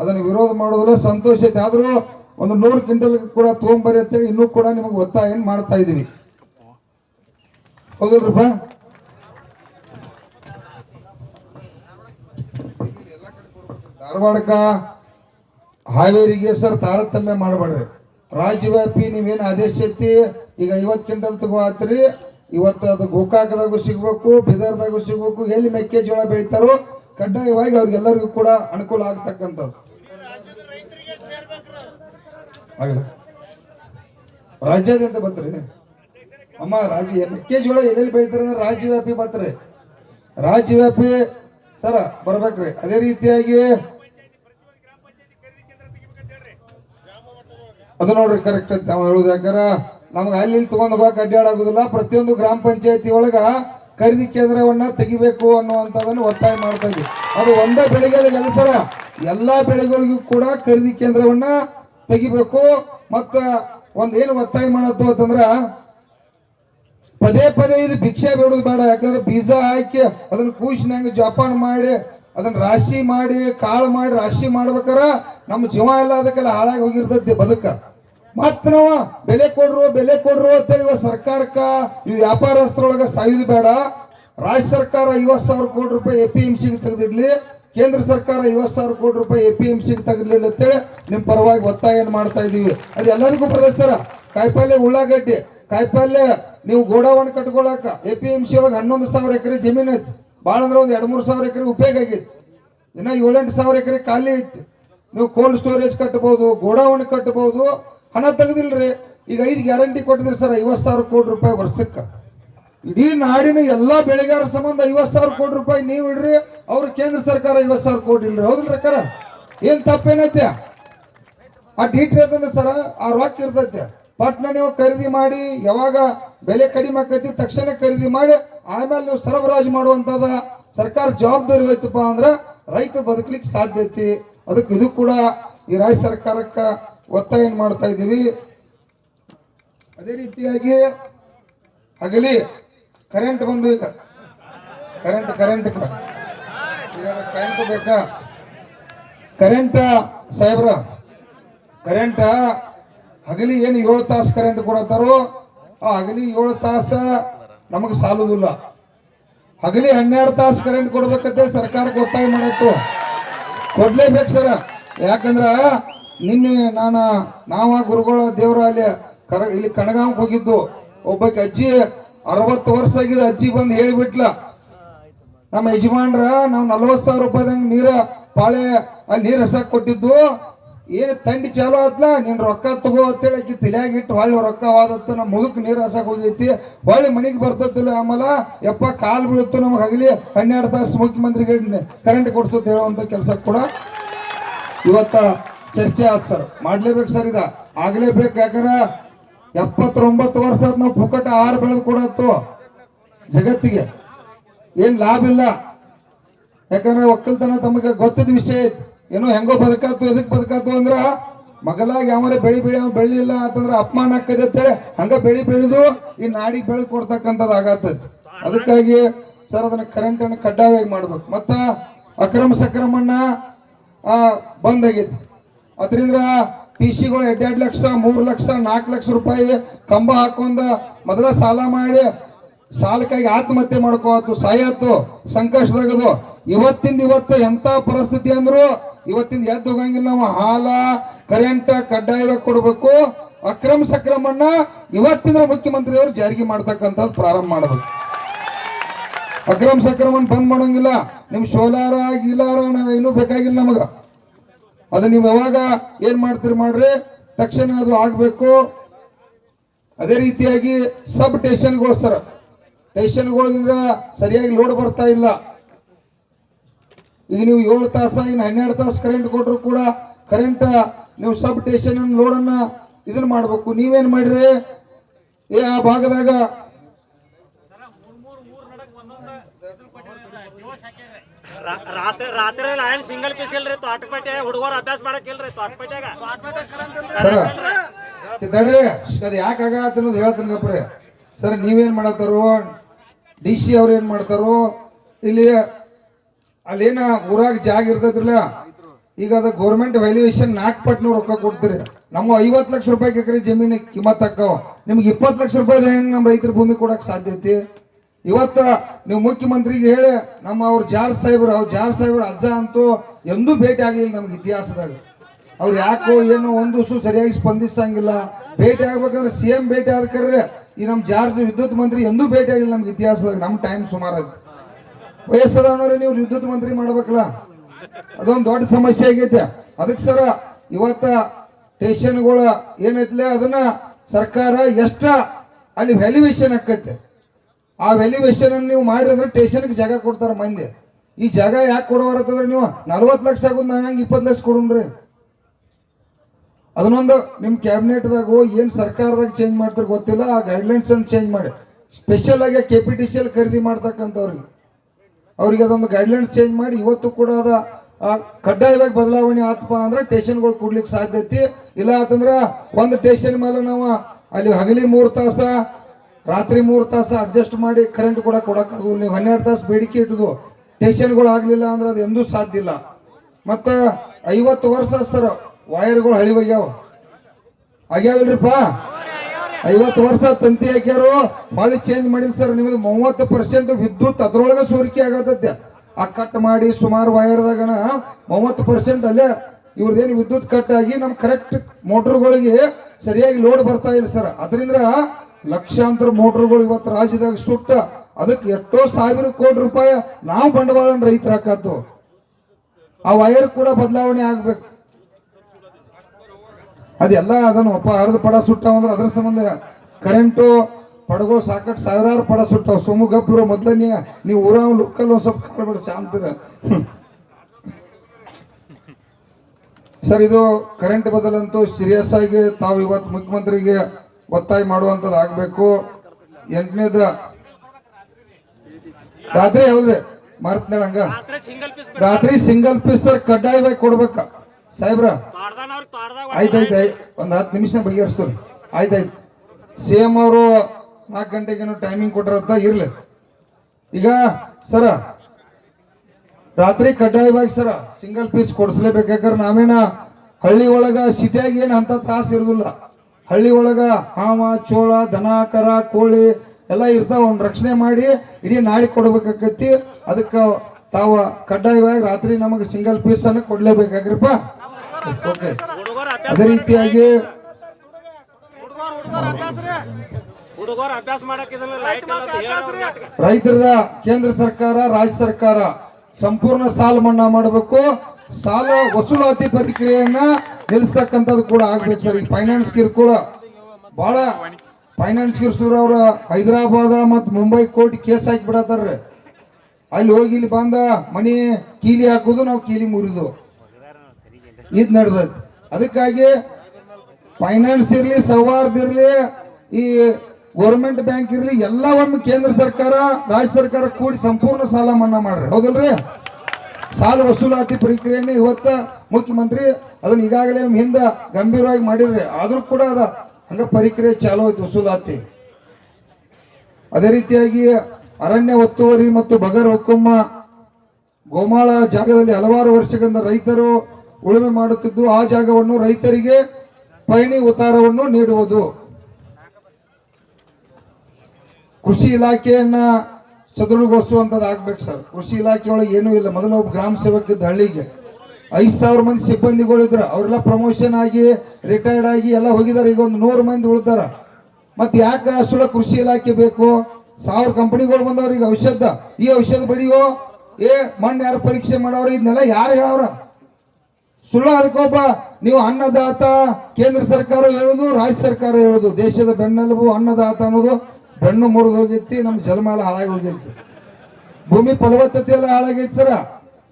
ಅದನ್ನು ವಿರೋಧ ಮಾಡೋದಿಲ್ಲ ಸಂತೋಷ ಐತೆ ಆದರೂ ಒಂದು ನೂರು ಕ್ವಿಂಟಲ್ ಕೂಡ ತೊಗೊಂಬರಿ ಅಂತೇಳಿ ಇನ್ನೂ ಕೂಡ ನಿಮಗೆ ಒತ್ತಾಯ ಮಾಡ್ತಾ ಇದ್ದೀವಿ. ಹೌದಲ್ರಿಪ್ಪ ಧಾರವಾಡಕ್ಕ ಹಾವೇರಿಗೆ ಸರ್ ತಾರತಮ್ಯ ಮಾಡಬೇಡ್ರಿ. ರಾಜ್ಯವ್ಯಾಪಿ ನೀವೇನು ಆದೇಶ ಐತಿ ಈಗ ಐವತ್ತು ಕ್ವಿಂಟಲ್ ತಗೋತ್ರಿ ಇವತ್ತು ಅದು ಗೋಕಾಕದಾಗೂ ಸಿಗಬೇಕು, ಬೀದರ್ದಾಗೂ ಸಿಗಬೇಕು, ಎಲ್ಲಿ ಮೆಕ್ಕೆಜೋಳ ಬೆಳಿತಾರೋ ಕಡ್ಡಾಯವಾಗಿ ಅವ್ರಿಗೆಲ್ಲರಿಗೂ ಕೂಡ ಅನುಕೂಲ ಆಗ್ತಕ್ಕಂಥದ್ದು. ಆಗಲ್ಲ ರಾಜ್ಯಾದ್ಯಂತ ಬಂತ್ರಿ ಅಮ್ಮ ರಾಜ್ಯ ಮೆಕ್ಕೆಜೋಳ ಎಲ್ಲೆಲ್ಲಿ ಬೆಳಿತಾರೆ ಅಂದ್ರೆ ರಾಜ್ಯವ್ಯಾಪಿ ರಾಜ್ಯ ರಾಜ್ಯವ್ಯಾಪಿ ಸರ, ಬರ್ಬೇಕ್ರಿ. ಅದೇ ರೀತಿಯಾಗಿ ಅದು ನೋಡ್ರಿ ಕರೆಕ್ಟ್ ನಾವು ಹೇಳುದು ಯಾಕಾರ ನಮ್ಗೆ ಅಲ್ಲಿ ಇಲ್ಲಿ ತಗೊಂಡ್ ಹೋಗಕ್ ಅಡ್ಡಾಡಾಗುದಿಲ್ಲ ಪ್ರತಿಯೊಂದು ಗ್ರಾಮ ಪಂಚಾಯತಿ ಒಳಗ ಖರೀದಿ ಕೇಂದ್ರವನ್ನ ತೆಗಿಬೇಕು ಅನ್ನುವಂಥದ್ದನ್ನು ಒತ್ತಾಯ ಮಾಡ್ತಾ ಇದ್ವಿ. ಅದು ಒಂದೇ ಬೆಳೆಗಳಿಗೆ ಅನುಸಾರ ಎಲ್ಲ ಎಲ್ಲಾ ಬೆಳೆಗಳಿಗೂ ಕೂಡ ಖರೀದಿ ಕೇಂದ್ರವನ್ನ ತೆಗಿಬೇಕು. ಮತ್ತು ಒಂದ್ ಏನು ಒತ್ತಾಯ ಮಾಡತ್ತು ಅಂತಂದ್ರೆ ಪದೇ ಪದೇ ಇದು ಭಿಕ್ಷೆ ಬಿಡೋದು ಬೇಡ. ಯಾಕಂದ್ರೆ ಬೀಜ ಹಾಕಿ ಅದನ್ನ ಕೂಸಿನಂಗೆ ಜೋಪಾನ ಮಾಡಿ, ಅದನ್ನ ರಾಶಿ ಮಾಡಿ, ಕಾಳು ಮಾಡಿ, ರಾಶಿ ಮಾಡ್ಬೇಕಾರ ನಮ್ಮ ಜೀವ ಎಲ್ಲ ಅದಕ್ಕೆಲ್ಲ ಹಾಳಾಗಿ ಹೋಗಿರ್ತೈತಿ ಬದುಕ. ಮತ್ ನಾವ ಬೆಲೆ ಕೊಡ್ರು ಬೆಲೆ ಕೊಡ್ರು ಅಂತೇಳಿ ಇವ ಸರ್ಕಾರಕ್ಕ, ಇವ್ ವ್ಯಾಪಾರಸ್ಥರೊಳಗ ಸಾಯುದು ಬೇಡ. ರಾಜ್ಯ ಸರ್ಕಾರ ಐವತ್ ಸಾವಿರ ಕೋಟಿ ರೂಪಾಯಿ ಎ ಪಿ ಎಂ ಸಿಗೆ ತೆಗೆದಿಡ್ಲಿ. ಕೇಂದ್ರ ಸರ್ಕಾರ ಐವತ್ ಸಾವಿರ ಕೋಟಿ ರೂಪಾಯಿ ಎ ಪಿ ಎಂ ಸಿಗೆ ತೆಗೆದಿಲ್ಲ ಅಂತೇಳಿ ನಿಮ್ ಪರವಾಗಿ ಒತ್ತಾಯ ಮಾಡ್ತಾ ಇದೀವಿ. ಅದು ಎಲ್ಲರಿಗೂ ಪ್ರದರ್ಶನ. ಕಾಯಿಪಲ್ಲೆ ಉಳ್ಳಾಗಡ್ಡಿ, ಕಾಯಿಪಲ್ಲೆ ನೀವು ಗೋಡಾವಣೆ ಕಟ್ಕೊಳಕ ಎ ಪಿ ಎಂ ಸಿ ಒಳಗೆ ಹನ್ನೊಂದು ಸಾವಿರ ಎಕರೆ ಜಮೀನು ಐತಿ. ಭಾಳ ಅಂದ್ರೆ ಒಂದು ಎರಡು ಮೂರು ಸಾವಿರ ಎಕರೆ ಉಪಯೋಗ ಆಗೈತಿ. ಇನ್ನ ಏಳೆಂಟು ಸಾವಿರ ಎಕರೆ ಖಾಲಿ ಐತಿ. ನೀವು ಕೋಲ್ಡ್ ಸ್ಟೋರೇಜ್ ಕಟ್ಟಬಹುದು ಗೋಡಾವಣೆ ಕಟ್ಟಬಹುದು ಹಣ ತೆಗೆದಿಲ್ರಿ. ಈಗ ಐದು ಗ್ಯಾರಂಟಿ ಕೊಟ್ಟಿದ್ರಿ ಸರ್, ಐವತ್ತು ಸಾವಿರ ಕೋಟಿ ರೂಪಾಯಿ ವರ್ಷಕ್ಕೆ. ಇಡೀ ನಾಡಿನ ಎಲ್ಲಾ ಬೆಳೆಗಾರ ಸಂಬಂಧ ಐವತ್ತು ಸಾವಿರ ಕೋಟಿ ರೂಪಾಯಿ ನೀವು ಇಡ್ರಿ, ಅವ್ರ ಕೇಂದ್ರ ಸರ್ಕಾರ ಐವತ್ತು ಸಾವಿರ ಕೋಟಿ ಇಲ್ರಿ. ಹೌದಿಲ್ರಿ ಕರ? ಏನ್ ತಪ್ಪೇನೈತೆ? ಆ ಡೀಟ್ ಅದನ್ನ ಸರ, ಆ ರೊಕ್ಕ ಇರ್ತೈತೆ. ಪಟ್ನ ನೀವು ಖರೀದಿ ಮಾಡಿ, ಯಾವಾಗ ಬೆಲೆ ಕಡಿಮೆ ಆಕೈತಿ ತಕ್ಷಣ ಖರೀದಿ ಮಾಡಿ, ಆಮೇಲೆ ನೀವು ಸರಬರಾಜು ಮಾಡುವಂತದ ಸರ್ಕಾರ ಜವಾಬ್ದಾರಿ ಹೋಯ್ತಪ್ಪ ಅಂದ್ರೆ ರೈತ ಬದುಕಲಿಕ್ಕೆ ಸಾಧ್ಯ ಐತಿ. ಅದಕ್ಕೆ ಇದು ಕೂಡ ಈ ರಾಜ್ಯ ಸರ್ಕಾರಕ್ಕ ಒತ್ತಾಯ ಮಾಡ್ತಾ ಇದ್ದೀವಿ? ಅದೇ ರೀತಿಯಾಗಿ ಹಗಲಿ ಕರೆಂಟ್ ಬಂದು ಈಗ. ಕರೆಂಟ್ ಕರೆಂಟ್ ಕರೆಂಟ್ ಬೇಕಾ? ಕರೆಂಟ್ ಸಾಹೇಬ್ರ ಕರೆಂಟ್ ಹಗಲಿ ಏನು ಏಳು ತಾಸು ಕರೆಂಟ್ ಕೊಡತ್ತಾರೋ, ಆ ಹಗಲಿ ಏಳು ತಾಸ ನಮಗೆ ಸಾಲುದಿಲ್ಲ. ಹಗಲಿ ಹನ್ನೆರಡು ತಾಸು ಕರೆಂಟ್ ಕೊಡ್ಬೇಕಂತ ಸರ್ಕಾರಕ್ಕೆ ಒತ್ತಾಯ ಮಾಡತ್ತು. ಕೊಡ್ಲೇಬೇಕು ಸರ ಯಾಕಂದ್ರ ನಿನ್ನೆ ನಾನು ನಾವ ಗುರುಗಳ ದೇವರ ಅಲ್ಲಿ ಕರ ಇಲ್ಲಿ ಕಣಗಾಂವ್ಗೆ ಹೋಗಿದ್ದು. ಒಬ್ಬಕ್ಕೆ ಅಜ್ಜಿ ಅರವತ್ತು ವರ್ಷ ಆಗಿದೆ, ಅಜ್ಜಿ ಬಂದು ಹೇಳಿಬಿಟ್ಲ. ನಮ್ಮ ಯಜಮಾನ್ರ ನಾವು ನಲ್ವತ್ತು ಸಾವಿರ ರೂಪಾಯಿದಂಗೆ ನೀರ ಪಾಳೆ ಅಲ್ಲಿ ನೀರು ಹಸಕ್ ಕೊಟ್ಟಿದ್ದು. ಏನು ತಂಡಿ ಚಾಲು ಆತ್ಲ? ನೀನು ರೊಕ್ಕ ತಗೋ ಅಂತೇಳಿ ಆಕಿ ತಲೆಯಾಗಿಟ್ಟು ಹೊಳ್ಳಿ ರೊಕ್ಕ ವಾದತ್ತು ನಮ್ಮ ಮುದುಕ್ ನೀರು ಹಸಕ್ ಹೋಗೈತಿ. ಹೊಳ್ಳಿ ಮನೆಗೆ ಬರ್ತದಿಲ್ಲ ಆಮೇಲೆ. ಯಪ್ಪ ಕಾಲು ಬೀಳುತ್ತು ನಮಗೆ ಹಗಲಿ. ಹನ್ನೆರಡು ತಾಸು ಮುಖ್ಯಮಂತ್ರಿಗೆ ಕರೆಂಟ್ ಕೊಡ್ಸುತ್ತೆ ಹೇಳುವಂಥ ಕೆಲಸ ಕೂಡ. ಇವತ್ತ ಚರ್ಚೆ ಆಯ್ತು ಸರ್. ಮಾಡ್ಲೇಬೇಕು ಸರ್ ಇದ. ಆಗ್ಲೇಬೇಕು ಯಾಕಂದ್ರ ಎಪ್ಪತ್ತೊಂಬತ್ತು ವರ್ಷ ನಾವು ಪುಕ್ಕಟ ಆಹಾರ ಬೆಳೆದು ಕೊಡತ್ತು ಜಗತ್ತಿಗೆ. ಏನ್ ಲಾಭ ಇಲ್ಲ. ಯಾಕಂದ್ರೆ ಒಕ್ಕಲ್ತನ ತಮಗೆ ಗೊತ್ತಿದ ವಿಷಯ ಐತಿ. ಏನೋ ಹೆಂಗೋ ಬದುಕಾತು ಎದಕ್ ಬದುಕಾತು ಅಂದ್ರ ಮಗಲಾಗಿ ಯಾವರೆ ಬೆಳಿ ಬೆಳಿ ಅವ್ ಬೆಳಿಲಿಲ್ಲ ಅಂತಂದ್ರೆ ಅಪಮಾನ ಆಕೈತೆ ಅಂತೇಳಿ ಹಂಗ ಬೆಳಿ ಬೆಳೆದು ಈ ನಾಡಿಗೆ ಬೆಳೆದು ಕೊಡ್ತಕ್ಕಂಥದ್ದು ಆಗತ್ತದ ಅದಕ್ಕಾಗಿ ಸರ್ ಅದನ್ನ ಕರೆಂಟ್ ಅನ್ನು ಕಡ್ಡಾಯವಾಗಿ ಮಾಡ್ಬೇಕು. ಮತ್ತ ಅಕ್ರಮ ಸಕ್ರಮಣ್ಣ ಆ, ಬಂದ್ ಆಗೈತಿ ಅದರಿಂದ ಟಿ ಸಿಗಳು ಎರಡೆರಡು ಲಕ್ಷ, ಮೂರು ಲಕ್ಷ, ನಾಲ್ಕು ಲಕ್ಷ ರೂಪಾಯಿ ಕಂಬ ಹಾಕೊಂಡ ಮೊದಲ ಸಾಲ ಮಾಡಿ ಸಾಲಕ್ಕಾಗಿ ಆತ್ಮಹತ್ಯೆ ಮಾಡ್ಕೋತು ಸಾಯತ್ತು, ಸಂಕಷ್ಟದಾಗದು. ಇವತ್ತಿಂದ ಇವತ್ತು ಎಂತ ಪರಿಸ್ಥಿತಿ ಅಂದ್ರು ಇವತ್ತಿಂದ ಎದ್ದು ಹೋಗಂಗಿಲ್ಲ ನಾವು. ಹಾಲ ಕರೆಂಟ್ ಕಡ್ಡಾಯವಾಗಿ ಕೊಡಬೇಕು. ಅಕ್ರಮ ಸಕ್ರಮನ್ನ ಇವತ್ತಿಂದ ಮುಖ್ಯಮಂತ್ರಿಯವರು ಜಾರಿಗೆ ಮಾಡ್ತಕ್ಕಂಥದ್ದು ಪ್ರಾರಂಭ ಮಾಡಬೇಕು. ಅಕ್ರಮ ಸಕ್ರಮನ್ ಬಂದ್ ಮಾಡೋಂಗಿಲ್ಲ. ನಿಮ್ ಸೋಲಾರ, ಗೀಲಾರ ನಾವೇನು ಬೇಕಾಗಿಲ್ಲ ನಮಗ. ಅದು ನೀವು ಯಾವಾಗ ಏನ್ ಮಾಡ್ತೀರಿ ಮಾಡ್ರಿ? ತಕ್ಷಣ ಅದು ಆಗ್ಬೇಕು. ಅದೇ ರೀತಿಯಾಗಿ ಸಬ್ ಟೇಷನ್ಗಳು ಸರ್. ಸ್ಟೇಷನ್ಗಳಿಂದ ಸರಿಯಾಗಿ ಲೋಡ್ ಬರ್ತಾ ಇಲ್ಲ. ಈಗ ನೀವು ಏಳು ತಾಸ, ಇನ್ನು ಹನ್ನೆರಡು ತಾಸು ಕರೆಂಟ್ ಕೊಟ್ಟರು ಕೂಡ ಕರೆಂಟ್ ನೀವು ಸಬ್ ಸ್ಟೇಷನ್ ಲೋಡನ್ನ ಇದನ್ನ ಮಾಡ್ಬೇಕು. ನೀವೇನ್ ಮಾಡ್ರಿ? ಏ, ಆ ಭಾಗದಾಗ ರಾ- ರಾತ್ರಿ ರಾತ್ರಿ ಲೈನ್ ಸಿಂಗಲ್ ಪೀಸ್ ಇಲ್ರಿ ತೋಟಪೇಟೆ ಹುಡುಗರು ಅಭ್ಯಾಸ ಮಾಡಕ್ ಇಲ್ರಿ ತೋಟಪೇಟೆಗ ಸರ್ ತಡ್ರಿ ಅದು ಯಾಕೆ ಆಗತ್ತ ಅನ್ನೋದು ಹೇಳ್ತೀನಿ ಗಪ್ರೆ ಸರ್, ನೀವೇನ್ ಮಾಡತ್ತಾರೋ, ಡಿ ಸಿ ಅವ್ರು ಏನು ಮಾಡ್ತಾರೋ, ಇಲ್ಲಿ ಅಲ್ಲೇನ ಊರಾಗ ಜಾಗ ಇರ್ತೈತ್ರಲ್ಲ, ಈಗ ಅದು ಗೌರ್ಮೆಂಟ್ ವ್ಯಾಲ್ಯೂಯೇಷನ್ ನಾಲ್ಕು ಪಟ್ಟು ನೀವು ರೊಕ್ಕ ಕೊಡ್ತೀರಿ. ನಮ್ಮ ಐವತ್ತು ಲಕ್ಷ ರೂಪಾಯಿ ಎಕರೆ ಜಮೀನು ಕಿಮ್ಮತ್ ಹಾಕವ ನಿಮ್ಗೆ ಇಪ್ಪತ್ತು ಲಕ್ಷ ರೂಪಾಯಿ ಹೆಂಗೆ ನಮ್ಮ ರೈತರ ಭೂಮಿ ಕೊಡಕ್ ಸಾಧ್ಯತೆ ಇವತ್ತ ನೀವು ಮುಖ್ಯಮಂತ್ರಿಗೆ ಹೇಳಿ, ನಮ್ಮ ಅವ್ರ ಜಾರ್ ಸಾಹೇಬ್ರು, ಅವ್ರ ಜಾರ್ ಸಾಹೇಬ್ರ ಅಜ್ಜ ಅಂತೂ ಎಂದೂ ಭೇಟಿ ಆಗಲಿಲ್ಲ ನಮ್ಗೆ ಇತಿಹಾಸದಾಗ. ಅವ್ರು ಯಾಕೋ ಏನೋ ಒಂದು ದಿವಸ ಸರಿಯಾಗಿ ಸ್ಪಂದಿಸಂಗಿಲ್ಲ ಭೇಟಿ ಆಗ್ಬೇಕಂದ್ರೆ ಸಿ ಎಂ ಭೇಟಿ ಆದ್ಕರ್ರೆ ಈ ನಮ್ಮ ಜಾರ್ಜ್ ವಿದ್ಯುತ್ ಮಂತ್ರಿ ಎಂದೂ ಭೇಟಿ ಆಗಿಲ್ಲ ನಮ್ಗೆ ಇತಿಹಾಸದಾಗ ನಮ್ಮ ಟೈಮ್ ಸುಮಾರು ಅದು ವಯಸ್ಸದವನವ್ರೆ, ನೀವು ವಿದ್ಯುತ್ ಮಂತ್ರಿ ಮಾಡ್ಬೇಕಲ್ಲ? ಅದೊಂದು ದೊಡ್ಡ ಸಮಸ್ಯೆ ಆಗೈತೆ. ಅದಕ್ಕೆ ಸರ ಇವತ್ತ ಸ್ಟೇಷನ್ಗಳ ಏನೈತ್ಲೆ ಅದನ್ನ ಸರ್ಕಾರ ಎಷ್ಟ ಅಲ್ಲಿ ವ್ಯಾಲ್ಯೂಯೇಷನ್ ಆಕೈತೆ ಆ ವ್ಯಾಲ್ಯೂಯೇಷನ್ ಅನ್ನು ನೀವು ಮಾಡಿರಿ ಅಂದ್ರೆ ಸ್ಟೇಷನ್ಗೆ ಜಾಗ ಕೊಡ್ತಾರ ಮಂದಿ. ಈ ಜಾಗ ಯಾಕೆ ಕೊಡೋರಂತಂದ್ರೆ ನೀವು ನಲ್ವತ್ತು ಲಕ್ಷ ಆಗೋದು ನಾವು ಹೆಂಗೆ ಇಪ್ಪತ್ತು ಲಕ್ಷ ಕೊಡೋಣ್ರಿ? ಅದನ್ನೊಂದು ನಿಮ್ಮ ಕ್ಯಾಬಿನೆಟ್ದಾಗ ಏನು ಸರ್ಕಾರದಾಗ ಚೇಂಜ್ ಮಾಡ್ತಾರೆ ಗೊತ್ತಿಲ್ಲ, ಆ ಗೈಡ್ಲೈನ್ಸ್ ಅನ್ನು ಚೇಂಜ್ ಮಾಡಿ. ಸ್ಪೆಷಲ್ ಆಗಿ K P T C L ಖರೀದಿ ಮಾಡ್ತಕ್ಕಂಥವ್ರಿಗೆ. ಅವ್ರಿಗೆ ಅದೊಂದು ಗೈಡ್ಲೈನ್ಸ್ ಚೇಂಜ್ ಮಾಡಿ, ಇವತ್ತು ಕೂಡ ಅದ ಕಡ್ಡಾಯವಾಗಿ ಬದಲಾವಣೆ ಆತಪ್ಪ ಅಂದ್ರೆ ಸ್ಟೇಷನ್ಗಳು ಕೊಡ್ಲಿಕ್ಕೆ ಸಾಧ್ಯತೆ ಇಲ್ಲ. ಅಂತಂದ್ರೆ ಒಂದು ಸ್ಟೇಷನ್ ಮೇಲೆ ನಾವು ಅಲ್ಲಿ ಹಗಲಿ ಮೂರು ತಾಸ ರಾತ್ರಿ ಮೂರು ತಾಸು ಅಡ್ಜಸ್ಟ್ ಮಾಡಿ ಕರೆಂಟ್ ಕೂಡ ಕೊಡೋಕ್ಕಾಗೋದು ನೀವು ಹನ್ನೆರಡು ತಾಸು ಬೇಡಿಕೆ ಇಟ್ಟದು ಟೇಷನ್ಗಳು ಆಗಲಿಲ್ಲ ಅಂದ್ರೆ ಅದು ಎಂದೂ ಸಾಧ್ಯ ಇಲ್ಲ. ಮತ್ತು ಐವತ್ತು ವರ್ಷ ಸರ್ ವೈರ್ಗಳು ಹಳಿವಾಗ್ಯಾವ. ಆಗ್ಯಾವಿಲ್ರಿಪ್ಪ? ಐವತ್ತು ವರ್ಷ ತಂತಿ ಹಾಕ್ಯಾರು ಭಾಳ ಚೇಂಜ್ ಮಾಡಿಲ್ಲ ಸರ್, ನಿಮ್ದು ಮೂವತ್ತು ಪರ್ಸೆಂಟ್ ವಿದ್ಯುತ್ ಅದ್ರೊಳಗೆ ಸೋರಿಕೆ ಆಗತ್ತೆ ಆ ಕಟ್ ಮಾಡಿ ಸುಮಾರು ವೈರ್ದಾಗನ ಮೂವತ್ತು ಪರ್ಸೆಂಟ್ ಅಲ್ಲೇ ಇವ್ರದ್ದೇನು ವಿದ್ಯುತ್ ಕಟ್ ಆಗಿ ನಮ್ ಕರೆಕ್ಟ್ ಮೋಟ್ರ್ಗಳಿಗೆ ಸರಿಯಾಗಿ ಲೋಡ್ ಬರ್ತಾ ಇಲ್ಲ ಸರ್. ಅದರಿಂದ ಲಕ್ಷಾಂತರ ಮೋಟರ್ಗಳು ಇವತ್ತು ರಾಜ್ಯದಾಗ ಸುಟ್ಟ. ಅದಕ್ಕೆ ಎಷ್ಟೋ ಸಾವಿರ ಕೋಟಿ ರೂಪಾಯಿ ನಾವು ಬಂಡವಾಳ ರೈತರ ಹಾಕದ್ದು. ಆ ವೈರ್ ಕೂಡ ಬದಲಾವಣೆ ಆಗ್ಬೇಕು. ಅದೆಲ್ಲ ಅದನ್ನು ಒಪ್ಪ ಅರ್ಧ ಪಡ ಸುಟ್ಟಾವ ಅಂದ್ರೆ ಅದ್ರ ಸಂಬಂಧ ಕರೆಂಟು ಪಡಗಳು ಸಾಕಷ್ಟು ಸಾವಿರಾರು ಪಡ ಸುಟ್ಟಾವ. ಸೋಮು ಗಬ್ಬರು ಮೊದ್ಲ ನೀವು ಊರ ಲುಕ್ಕಲ್ಲಿ ಒಂದ್ ಸ್ವಲ್ಪ ಕಾಡ್ಬೇಡ ಶಾಂತರ. ಸರ್, ಇದು ಕರೆಂಟ್ ಬದಲಂತೂ ಸೀರಿಯಸ್ ಆಗಿ ತಾವು ಇವತ್ತು ಮುಖ್ಯಮಂತ್ರಿಗೆ ಒತ್ತಾಯ ಮಾಡುವಂತದ್ದು ಆಗಬೇಕು. ಎಂಟನೇದ ರಾತ್ರಿ ಹೌದ್ರಿ? ಮರ್ತನೇಳ ಹಂಗ? ರಾತ್ರಿ ಸಿಂಗಲ್ ಪೀಸ್ ಸರ್ ಕಡ್ಡಾಯವಾಗಿ ಕೊಡ್ಬೇಕ. ಸಾಹೇಬ್ರ ಆಯ್ತಾಯ್ತು ಆಯ್ತು ಒಂದು ಹತ್ತು ನಿಮಿಷ ಬಗೆಹರಿಸ್ತೀವಿ ಆಯ್ತಾಯ್ತು ಸಿ ಎಂ ಅವರು ನಾಲ್ಕು ಗಂಟೆಗೇನು ಟೈಮಿಂಗ್ ಕೊಟ್ಟಿರತ್ತ ಇರ್ಲಿ. ಈಗ ಸರ ರಾತ್ರಿ ಕಡ್ಡಾಯವಾಗಿ ಸರ ಸಿಂಗಲ್ ಪೀಸ್ ಕೊಡಿಸ್ಲೇಬೇಕಾದ್ರೆ ನಾವೇನ ಹಳ್ಳಿ ಒಳಗ ಸಿಟಿಯಾಗಿ ಏನು ಅಂತ ತ್ರಾಸ ಇರೋದಿಲ್ಲ. ಹಳ್ಳಿ ಒಳಗ ಹಾವ, ಚೋಳ ದನ ಕರ ಕೋಳಿ ಎಲ್ಲ ಇರ್ತಾವ ಅವ್ನ ರಕ್ಷಣೆ ಮಾಡಿ ಇಡೀ ನಾಡಿ ಕೊಡ್ಬೇಕಾಕತಿ ಅದಕ್ಕೆ ತಾವು ಕಡ್ಡಾಯವಾಗಿ ರಾತ್ರಿ ನಮಗೆ ಸಿಂಗಲ್ ಪೀಸ್ ಅನ್ನು ಕೊಡ್ಲೇಬೇಕಾಗ್ರಪ್ಪ? ಓಕೆ ಅದೇ ರೀತಿಯಾಗಿ ರೈತರದ ಕೇಂದ್ರ ಸರ್ಕಾರ, ರಾಜ್ಯ ಸರ್ಕಾರ ಸಂಪೂರ್ಣ ಸಾಲ ಮನ್ನಾ ಮಾಡಬೇಕು. ಸಾಲ ವಸೂಲಾತಿ ಪ್ರಕ್ರಿಯೆಯನ್ನ ನಿಲ್ಲಿಸ್ತಕ್ಕಂಥದ್ದು ಕೂಡ ಆಗ್ಬೇಕು ಸರ್. ಈ ಫೈನಾನ್ಸ್ ಕಿರುಕುಳ ಬಹಳ ಫೈನಾನ್ಸ್ ಕಿರ್ಸೂರ್ ಅವ್ರ ಹೈದರಾಬಾದ ಮತ್ತು ಮುಂಬೈ ಕೋರ್ಟ್ ಕೇಸ್ ಹಾಕಿ ಬಿಡತ್ತಾರ್ರಿ ಅಲ್ಲಿ ಹೋಗಿ ಇಲ್ಲಿ ಬಂದ ಮನಿ ಕೀಲಿ ಹಾಕೋದು, ನಾವು ಕೀಲಿ ಮುರಿದು. ಇದು ನಡೆದೈತಿ. ಅದಕ್ಕಾಗಿ ಫೈನಾನ್ಸ್ ಇರಲಿ, ಸೌಹಾರ್ದ ಇರಲಿ, ಈ ಗೌರ್ಮೆಂಟ್ ಬ್ಯಾಂಕ್ ಇರಲಿ, ಎಲ್ಲ ಒಮ್ಮೆ ಕೇಂದ್ರ ಸರ್ಕಾರ, ರಾಜ್ಯ ಸರ್ಕಾರ ಕೂಡಿ ಸಂಪೂರ್ಣ ಸಾಲ ಮನ್ನಾ ಮಾಡ್ರಿ. ಹೌದಲ್ರಿ? ಸಾಲ ವಸೂಲಾತಿ ಪ್ರಕ್ರಿಯೆಯನ್ನು ಇವತ್ತ ಮುಖ್ಯಮಂತ್ರಿ ಅದನ್ನ ಈಗಾಗಲೇ ಹಿಂದೆ ಗಂಭೀರವಾಗಿ ಮಾಡಿರ್ರಿ. ಆದರೂ ಕೂಡ ಅದ ಹಂಗ ಪ್ರಕ್ರಿಯೆ ಚಾಲು ಆಯ್ತು ವಸೂಲಾತಿ. ಅದೇ ರೀತಿಯಾಗಿ ಅರಣ್ಯ ಒತ್ತುವರಿ ಮತ್ತು ಬಗರ್ ಹುಕ್ಕುಮ್ಮ ಗೋಮಾಳ ಜಾಗದಲ್ಲಿ ಹಲವಾರು ವರ್ಷಗಳಿಂದ ರೈತರು ಉಳುಮೆ ಮಾಡುತ್ತಿದ್ದು, ಆ ಜಾಗವನ್ನು ರೈತರಿಗೆ ಪಯಣಿ ಉತ್ತಾರವನ್ನು ನೀಡುವುದು. ಕೃಷಿ ಇಲಾಖೆಯನ್ನ ಸದೃಢಗೊಳಿಸುವಂಥದ್ದು ಆಗ್ಬೇಕು ಸರ್. ಕೃಷಿ ಇಲಾಖೆ ಒಳಗೆ ಏನೂ ಇಲ್ಲ. ಮೊದಲು ಒಬ್ಬ ಗ್ರಾಮ ಸೇವಕ ಇದ್ದ ಹಳ್ಳಿಗೆ. ಐದು ಸಾವಿರ ಮಂದಿ ಸಿಬ್ಬಂದಿಗಳಿದ್ರು ಅವರೆಲ್ಲ ಪ್ರಮೋಷನ್ ಆಗಿ ರಿಟೈರ್ಡ್ ಆಗಿ ಎಲ್ಲ ಹೋಗಿದ್ದಾರೆ. ಈಗ ಒಂದು ನೂರು ಮಂದಿ ಉಳಿದಾರ. ಮತ್ತೆ ಯಾಕೆ ಸುಳ ಕೃಷಿ ಇಲಾಖೆ ಬೇಕು? ಸಾವಿರ ಕಂಪನಿಗಳು ಬಂದವ್ರು. ಔಷಧ. ಈ ಔಷಧ ಬಡಿಯೋ, ಏ, ಮಣ್ಣು ಯಾರು ಪರೀಕ್ಷೆ ಮಾಡೋರು? ಇದನ್ನೆಲ್ಲ ಯಾರು ಹೇಳವ್ರ ಸುಳ್ಳ ಅದಕ್ಕೊಬ್ಬ ನೀವು ಅನ್ನದಾತ ಕೇಂದ್ರ ಸರ್ಕಾರ ಹೇಳುದು, ರಾಜ್ಯ ಸರ್ಕಾರ ಹೇಳುದು. ದೇಶದ ಬೆನ್ನೆಲುಬು ಅನ್ನದಾತ ಅನ್ನೋದು ಬೆನ್ನು ಮುರಿದು ಹೋಗಿತ್ತಿ ನಮ್ಮ ಜಲಮಾಲ ಹಾಳಾಗಿ ಹೋಗೈತಿ ಭೂಮಿ ಫಲವತ್ತತೆ ಎಲ್ಲ ಹಾಳಾಗೈತಿ ಸರ.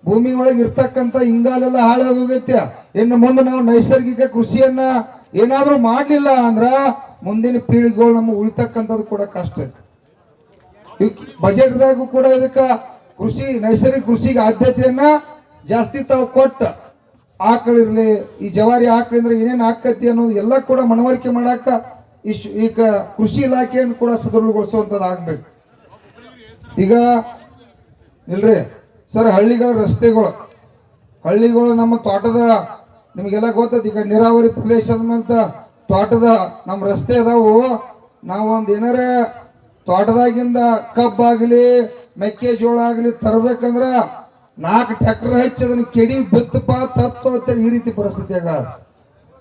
ಭೂಮಿ ಒಳಗೆ ಇರ್ತಕ್ಕಂಥ ಇಂಗಾಲೆಲ್ಲ ಹಾಳಾಗಿ ಹೋಗೈತಿ ಇನ್ನು ಮುಂದೆ ನಾವು ನೈಸರ್ಗಿಕ ಕೃಷಿಯನ್ನ ಏನಾದರೂ ಮಾಡಲಿಲ್ಲ ಅಂದ್ರ ಮುಂದಿನ ಪೀಳಿಗೆಗಳು ನಮ್ಗೆ ಉಳಿತಕ್ಕಂಥದ್ದು ಕೂಡ ಕಷ್ಟ ಐತಿ. ಬಜೆಟ್ದಾಗೂ ಕೂಡ ಇದಕ್ಕೆ ಕೃಷಿ, ನೈಸರ್ಗಿಕ ಕೃಷಿಗೆ ಆದ್ಯತೆಯನ್ನ ಜಾಸ್ತಿ ತಾವು ಕೊಟ್ಟು ಆಕಳಿರ್ಲಿ, ಈ ಜವಾರಿ ಆಕಳಿಂದ್ರೆ ಏನೇನು ಆಕತಿ ಅನ್ನೋದು ಎಲ್ಲ ಕೂಡ ಮನವರಿಕೆ ಮಾಡಾಕ ಈ ಈಗ ಕೃಷಿ ಇಲಾಖೆಯನ್ನು ಕೂಡ ಸದೃಢಗೊಳಿಸುವಂಥದ್ದು ಆಗ್ಬೇಕು ಈಗ ಇಲ್ರಿ, ಸರ್ ಹಳ್ಳಿಗಳ ರಸ್ತೆಗಳು. ಹಳ್ಳಿಗಳು ನಮ್ಮ ತೋಟದ, ನಿಮಗೆಲ್ಲ ಗೊತ್ತೈತಿ, ಈಗ ನೀರಾವರಿ ಪ್ರದೇಶ ತೋಟದ ನಮ್ಮ ರಸ್ತೆ ಅದಾವು. ನಾವೊಂದು ಏನಾರೇ ತೋಟದಾಗಿಂದ ಕಬ್ಬಾಗಲಿ ಮೆಕ್ಕೆಜೋಳ ಆಗಲಿ ತರಬೇಕಂದ್ರೆ ನಾಲ್ಕು ಟ್ರ್ಯಾಕ್ಟರ್ ಹಚ್ಚಿ ಅದನ್ನ ಕೆಡಿ ಬಿತ್ತಪ್ಪ ತತ್ತು ಈ ರೀತಿ ಪರಿಸ್ಥಿತಿ ಆಗ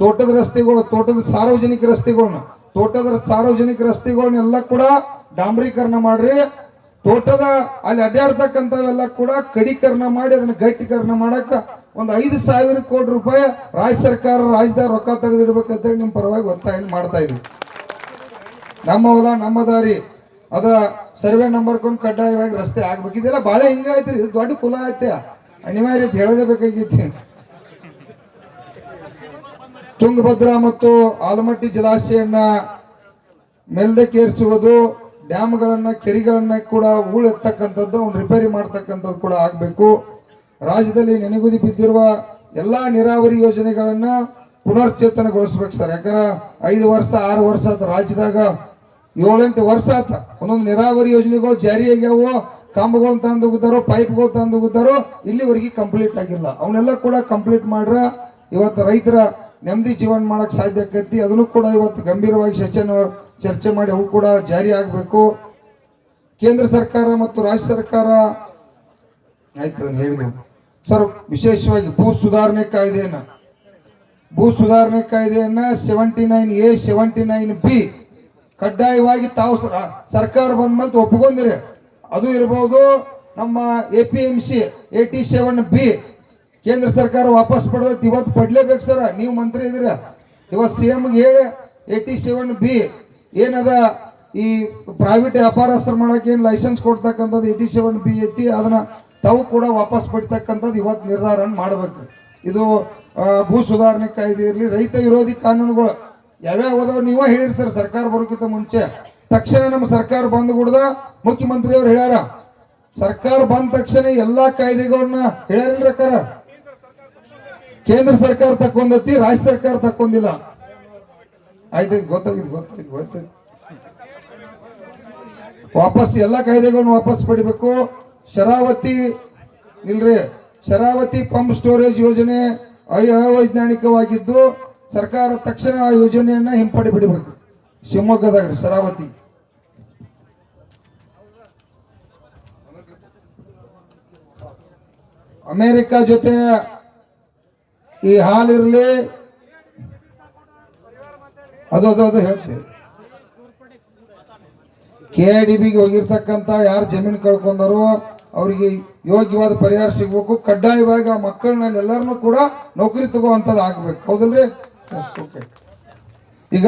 ತೋಟದ ರಸ್ತೆಗಳು, ತೋಟದ ಸಾರ್ವಜನಿಕ ರಸ್ತೆಗಳನ್ನ ತೋಟದ ಸಾರ್ವಜನಿಕ ರಸ್ತೆಗಳನ್ನೆಲ್ಲ ಕೂಡ ಡಾಂಬರೀಕರಣ ಮಾಡ್ರಿ. ತೋಟದ ಅಲ್ಲಿ ಅಡ್ಡಾಡ್ತಕ್ಕಂಥವೆಲ್ಲ ಕೂಡ ಕಡೀಕರಣ ಮಾಡಿ, ಅದನ್ನ ಗಟ್ಟಿಕರಣ ಮಾಡಕ್ಕ ಒಂದು ಐದು ಸಾವಿರ ಕೋಟಿ ರೂಪಾಯಿ ರಾಜ್ಯ ಸರ್ಕಾರ, ರಾಜ್ಯದಾಗ ರೊಕ್ಕ ತೆಗೆದಿಡ್ಬೇಕಂತೇಳಿ ನಿಮ್ಮ ಪರವಾಗಿ ಒತ್ತಾಯ ಮಾಡ್ತಾ ಇದ್ವಿ. ನಮ್ಮ ಹೊಲ, ನಮ್ಮ ದಾರಿ, ಅದ ಸರ್ವೆ ನಂಬರ್ ಕೊಂಡು ಕಡ್ಡಾಯವಾಗಿ ರಸ್ತೆ ಆಗ್ಬೇಕಿದೆಲ್ಲ ಭಾಳ ಹಿಂಗ ಐತ್ರಿ ಇದು ದೊಡ್ಡ ಕುಲ ಐತೆ ಅನಿವಾರ್ಯ ಹೇಳದೇ ಬೇಕಾಗೈತಿ ತುಂಗಭದ್ರಾ ಮತ್ತು ಆಲಮಟ್ಟಿ ಜಲಾಶಯನ್ನ ಮೇಲ್ದಕ್ಕೇರಿಸುವುದು, ಡ್ಯಾಮ್ಗಳನ್ನ, ಕೆರೆಗಳನ್ನ ಕೂಡ ಹೂಳೆತ್ತಕ್ಕಂಥದ್ದು ಅವ್ನು ರಿಪೇರಿ ಮಾಡ್ತಕ್ಕಂಥದ್ದು ಕೂಡ ಆಗಬೇಕು. ರಾಜ್ಯದಲ್ಲಿ ನೆನೆಗುದಿ ಬಿದ್ದಿರುವ ಎಲ್ಲ ನೀರಾವರಿ ಯೋಜನೆಗಳನ್ನ ಪುನರ್ಚೇತನಗೊಳಿಸ್ಬೇಕು ಸರ್. ಯಾಕಂದ್ರೆ ಐದು ವರ್ಷ, ಆರು ವರ್ಷ ಆತ ರಾಜ್ಯದಾಗ. ಏಳೆಂಟು ವರ್ಷ ಆತ ಒಂದೊಂದು ನೀರಾವರಿ ಯೋಜನೆಗಳು ಜಾರಿ ಆಗ್ಯಾವು, ಕಂಬಗಳು ತಂದು ಹೋಗುತ್ತಾರೋ ಪೈಪ್ಗಳು ತಂದು ಹೋಗುತ್ತಾರೋ ಇಲ್ಲಿವರೆಗೆ ಕಂಪ್ಲೀಟ್ ಆಗಿಲ್ಲ. ಅವನ್ನೆಲ್ಲ ಕೂಡ ಕಂಪ್ಲೀಟ್ ಮಾಡ್ರ ಇವತ್ತು ರೈತರ ನೆಮ್ಮದಿ ಜೀವನ ಮಾಡಕ್ ಸಾಧ್ಯ ಆಕೈತಿ. ಅದನ್ನು ಕೂಡ ಇವತ್ತು ಗಂಭೀರವಾಗಿ ಚರ್ಚೆ ಚರ್ಚೆ ಮಾಡಿ ಅವು ಕೂಡ ಜಾರಿ ಆಗಬೇಕು. ಕೇಂದ್ರ ಸರ್ಕಾರ ಮತ್ತು ರಾಜ್ಯ ಸರ್ಕಾರ ಆಯ್ತು ಅದನ್ನು ಹೇಳಿದೆವು. ಸರ್, ವಿಶೇಷವಾಗಿ ಭೂ ಸುಧಾರಣೆ ಕಾಯ್ದೆಯನ್ನ. ಭೂ ಸುಧಾರಣೆ ಕಾಯ್ದೆಯನ್ನ seventy nine A seventy nine B ಕಡ್ಡಾಯವಾಗಿ ತಾವು ಸರ್ಕಾರ ಬಂದ ಮೇಲೆ ಒಪ್ಕೊಂಡಿರಿ ಅದು ಇರಬಹುದು ನಮ್ಮ A P M C eighty seven B ಕೇಂದ್ರ ಸರ್ಕಾರ ವಾಪಸ್ ಪಡೆದೈತಿ ಇವತ್ತು ಪಡ್ಲೇಬೇಕು ಸರ್. ನೀವು ಮಂತ್ರಿ ಇದ್ರ ಇವತ್ತು ಸಿ ಎಮ್ಗೆ ಹೇಳಿ ಏಯ್ಟಿ ಸೆವೆನ್ ಬಿ ಏನದ ಈ ಪ್ರೈವೇಟ್ ವ್ಯಾಪಾರಸ್ಥರು ಮಾಡಕ್ಕೆ ಏನು ಲೈಸೆನ್ಸ್ ಕೊಡ್ತಕ್ಕಂಥದ್ದು ಏಯ್ಟಿ ಸೆವೆನ್ ಬಿ ಐತಿ ಅದನ್ನು ತಾವು ಕೂಡ ವಾಪಸ್ ಪಡಿತಕ್ಕಂಥದ್ದು ಇವತ್ತು ನಿರ್ಧಾರ ಮಾಡಬೇಕು. ಇದು ಭೂ ಸುಧಾರಣೆ ಕಾಯ್ದೆ ಇರಲಿ, ರೈತ ವಿರೋಧಿ ಕಾನೂನುಗಳು ಯಾವ್ಯಾವ ಅದಾವ ನೀವೇ ಹೇಳಿರಿ ಸರ್. ಸರ್ಕಾರ ಬರೋಕ್ಕಿಂತ ಮುಂಚೆ. ತಕ್ಷಣ ನಮ್ಮ ಸರ್ಕಾರ ಬಂದು ಕೂಡದ ಮುಖ್ಯಮಂತ್ರಿ ಅವ್ರು ಹೇಳ್ಯಾರ. ಸರ್ಕಾರ ಬಂದ ತಕ್ಷಣ ಎಲ್ಲಾ ಕಾಯ್ದೆಗಳನ್ನ ಹೇಳ್ಯಾರಿಲ್ರಿ ಅಕ್ಕಾರ? ಕೇಂದ್ರ ಸರ್ಕಾರ ತಕೊಂಡತಿ ರಾಜ್ಯ ಸರ್ಕಾರ ತಕ್ಕೊಂಡಿಲ್ಲ. ಆಯ್ತು ಗೊತ್ತಾಗಿದ್ದು, ಗೊತ್ತಾಯ್ತು ಗೊತ್ತಾಯ್ತು. ವಾಪಸ್ ಎಲ್ಲ ಕಾಯ್ದೆಗಳನ್ನು ವಾಪಸ್ ಪಡಿಬೇಕು. ಶರಾವತಿ, ಇಲ್ರಿ, ಶರಾವತಿ ಪಂಪ್ ಸ್ಟೋರೇಜ್ ಯೋಜನೆ ಅವೈಜ್ಞಾನಿಕವಾಗಿದ್ದು, ಸರ್ಕಾರ ತಕ್ಷಣ ಆ ಯೋಜನೆಯನ್ನ ಹಿಂಪಡಿ ಬಿಡಬೇಕು. ಶಿವಮೊಗ್ಗದಾಗ ಶರಾವತಿ. ಅಮೇರಿಕ ಜೊತೆ ಈ ಹಾಲಿರಲಿ. ಅದು ಅದು ಅದು ಹೇಳ್ತೀವಿ ಕೆ ಡಿ ಬಿಗೆ ಹೋಗಿರ್ತಕ್ಕಂಥ ಯಾರು ಜಮೀನು ಕಳ್ಕೊಂಡಾರೋ ಅವರಿಗೆ ಯೋಗ್ಯವಾದ ಪರಿಹಾರ ಸಿಗ್ಬೇಕು. ಕಡ್ಡಾಯವಾಗಿ ಆ ಮಕ್ಕಳನ್ನ ಎಲ್ಲರನ್ನೂ ಕೂಡ ನೌಕರಿ ತಗೋವಂಥದ್ದು ಆಗ್ಬೇಕು. ಹೌದಲ್ರಿ? ಓಕೆ ಈಗ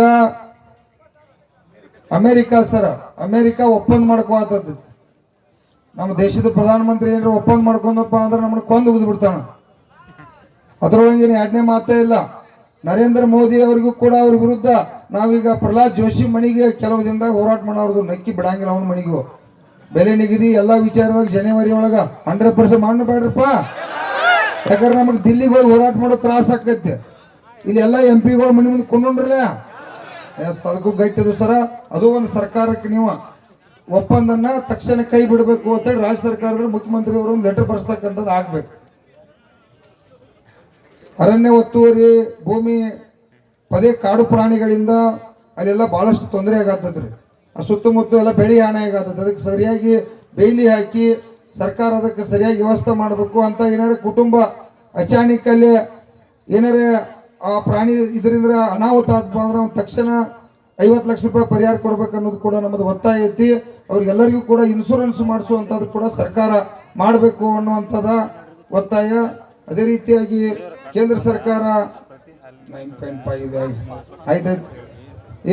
ಅಮೇರಿಕಾ ಸರ, ಅಮೇರಿಕಾ ಒಪ್ಪಂದ ಮಾಡ್ಕೋತದ್ದು ನಮ್ಮ ದೇಶದ ಪ್ರಧಾನಮಂತ್ರಿ ಏನಾರ ಒಪ್ಪಂದ ಮಾಡ್ಕೊಂಡಪ್ಪ ಅಂದ್ರೆ ನಮ್ಮನ್ನ ಕೊಂದು ಉಗಿದು ಬಿಡ್ತಾನ. ಅದರೊಳಗೇನು ಎರಡನೇ ಮಾತೇ ಇಲ್ಲ. ನರೇಂದ್ರ ಮೋದಿ ಅವರಿಗೂ ಕೂಡ ಅವ್ರ ವಿರುದ್ಧ ನಾವೀಗ ಪ್ರಹ್ಲಾದ್ ಜೋಶಿ ಮಣಿಗೆ ಕೆಲವು ದಿನದಾಗ ಹೋರಾಟ ಮಾಡೋದು ನಕ್ಕಿ ಬಿಡಂಗಿಲ್ಲ ಅವನ ಮಣಿಗೂ. ಬೆಲೆ ನಿಗದಿ ಎಲ್ಲ ವಿಚಾರದಾಗ ಜನವರಿ ಒಳಗ ಹಂಡ್ರೆಡ್ ಪರ್ಸೆಂಟ್ ಮಾಡಬೇಡ್ರಪ್ಪ ಯಾಕಂದ್ರೆ ನಮಗೆ ದಿಲ್ಲಿಗೆ ಹೋಗಿ ಹೋರಾಟ ಮಾಡೋ ತ್ರಾಸ ಆಕೈತೆ. ಇಲ್ಲಿ ಎಲ್ಲ ಎಂ ಪಿಗಳು ಮನೆ ಮುಂದೆ ಕೊಂಡ್ರಲ್ಲ? ಎಸ್, ಅದಕ್ಕೂ ಗಟ್ಟಿದು ಸರ. ಅದು ಒಂದು ಸರ್ಕಾರಕ್ಕೆ ನೀವು ಒಪ್ಪಂದನ್ನ ತಕ್ಷಣ ಕೈ ಬಿಡಬೇಕು ಅಂತೇಳಿ ರಾಜ್ಯ ಸರ್ಕಾರದ ಮುಖ್ಯಮಂತ್ರಿ ಅವರು ಒಂದು ಲೆಟರ್ ಬರ್ಸ್ತಕ್ಕಂಥದ್ದು ಆಗ್ಬೇಕು. ಅರಣ್ಯ ಒತ್ತುವರಿ ಭೂಮಿ ಪದೇ ಕಾಡು ಪ್ರಾಣಿಗಳಿಂದ ಅಲ್ಲೆಲ್ಲ ಬಹಳಷ್ಟು ತೊಂದರೆ ಆಗತ್ತದ್ರಿ ಆ ಸುತ್ತಮುತ್ತ ಎಲ್ಲ ಬೆಳೆ ಹಾನಿ ಆಗತ್ತದ ಅದಕ್ಕೆ ಸರಿಯಾಗಿ ಬೇಲಿ ಹಾಕಿ ಸರ್ಕಾರ ಅದಕ್ಕೆ ಸರಿಯಾಗಿ ವ್ಯವಸ್ಥೆ ಮಾಡಬೇಕು ಅಂತ ಏನಾರ ಕುಟುಂಬ ಅಚಾನಿಕಲ್ಲಿ ಏನಾರ, ಆ ಪ್ರಾಣಿ ಇದರಿಂದ ಅನಾಹುತ ಆದ್ರೆ ತಕ್ಷಣ ಐವತ್ತು ಲಕ್ಷ ರೂಪಾಯಿ ಪರಿಹಾರ ಕೊಡ್ಬೇಕು ಅನ್ನೋದು ಕೂಡ ನಮ್ಮದು ಒತ್ತಾಯ ಐತಿ. ಅವ್ರಿಗೆಲ್ಲರಿಗೂ ಕೂಡ ಇನ್ಶೂರೆನ್ಸ್ ಮಾಡಿಸುವಂಥದ್ದು ಕೂಡ ಸರ್ಕಾರ ಮಾಡಬೇಕು ಅನ್ನುವಂಥದ ಒತ್ತಾಯ. ಅದೇ ರೀತಿಯಾಗಿ ಕೇಂದ್ರ ಸರ್ಕಾರ ನೈನ್ ಪಾಯಿಂಟ್ ಫೈವ್ ಇದೆ. ಐದೈದು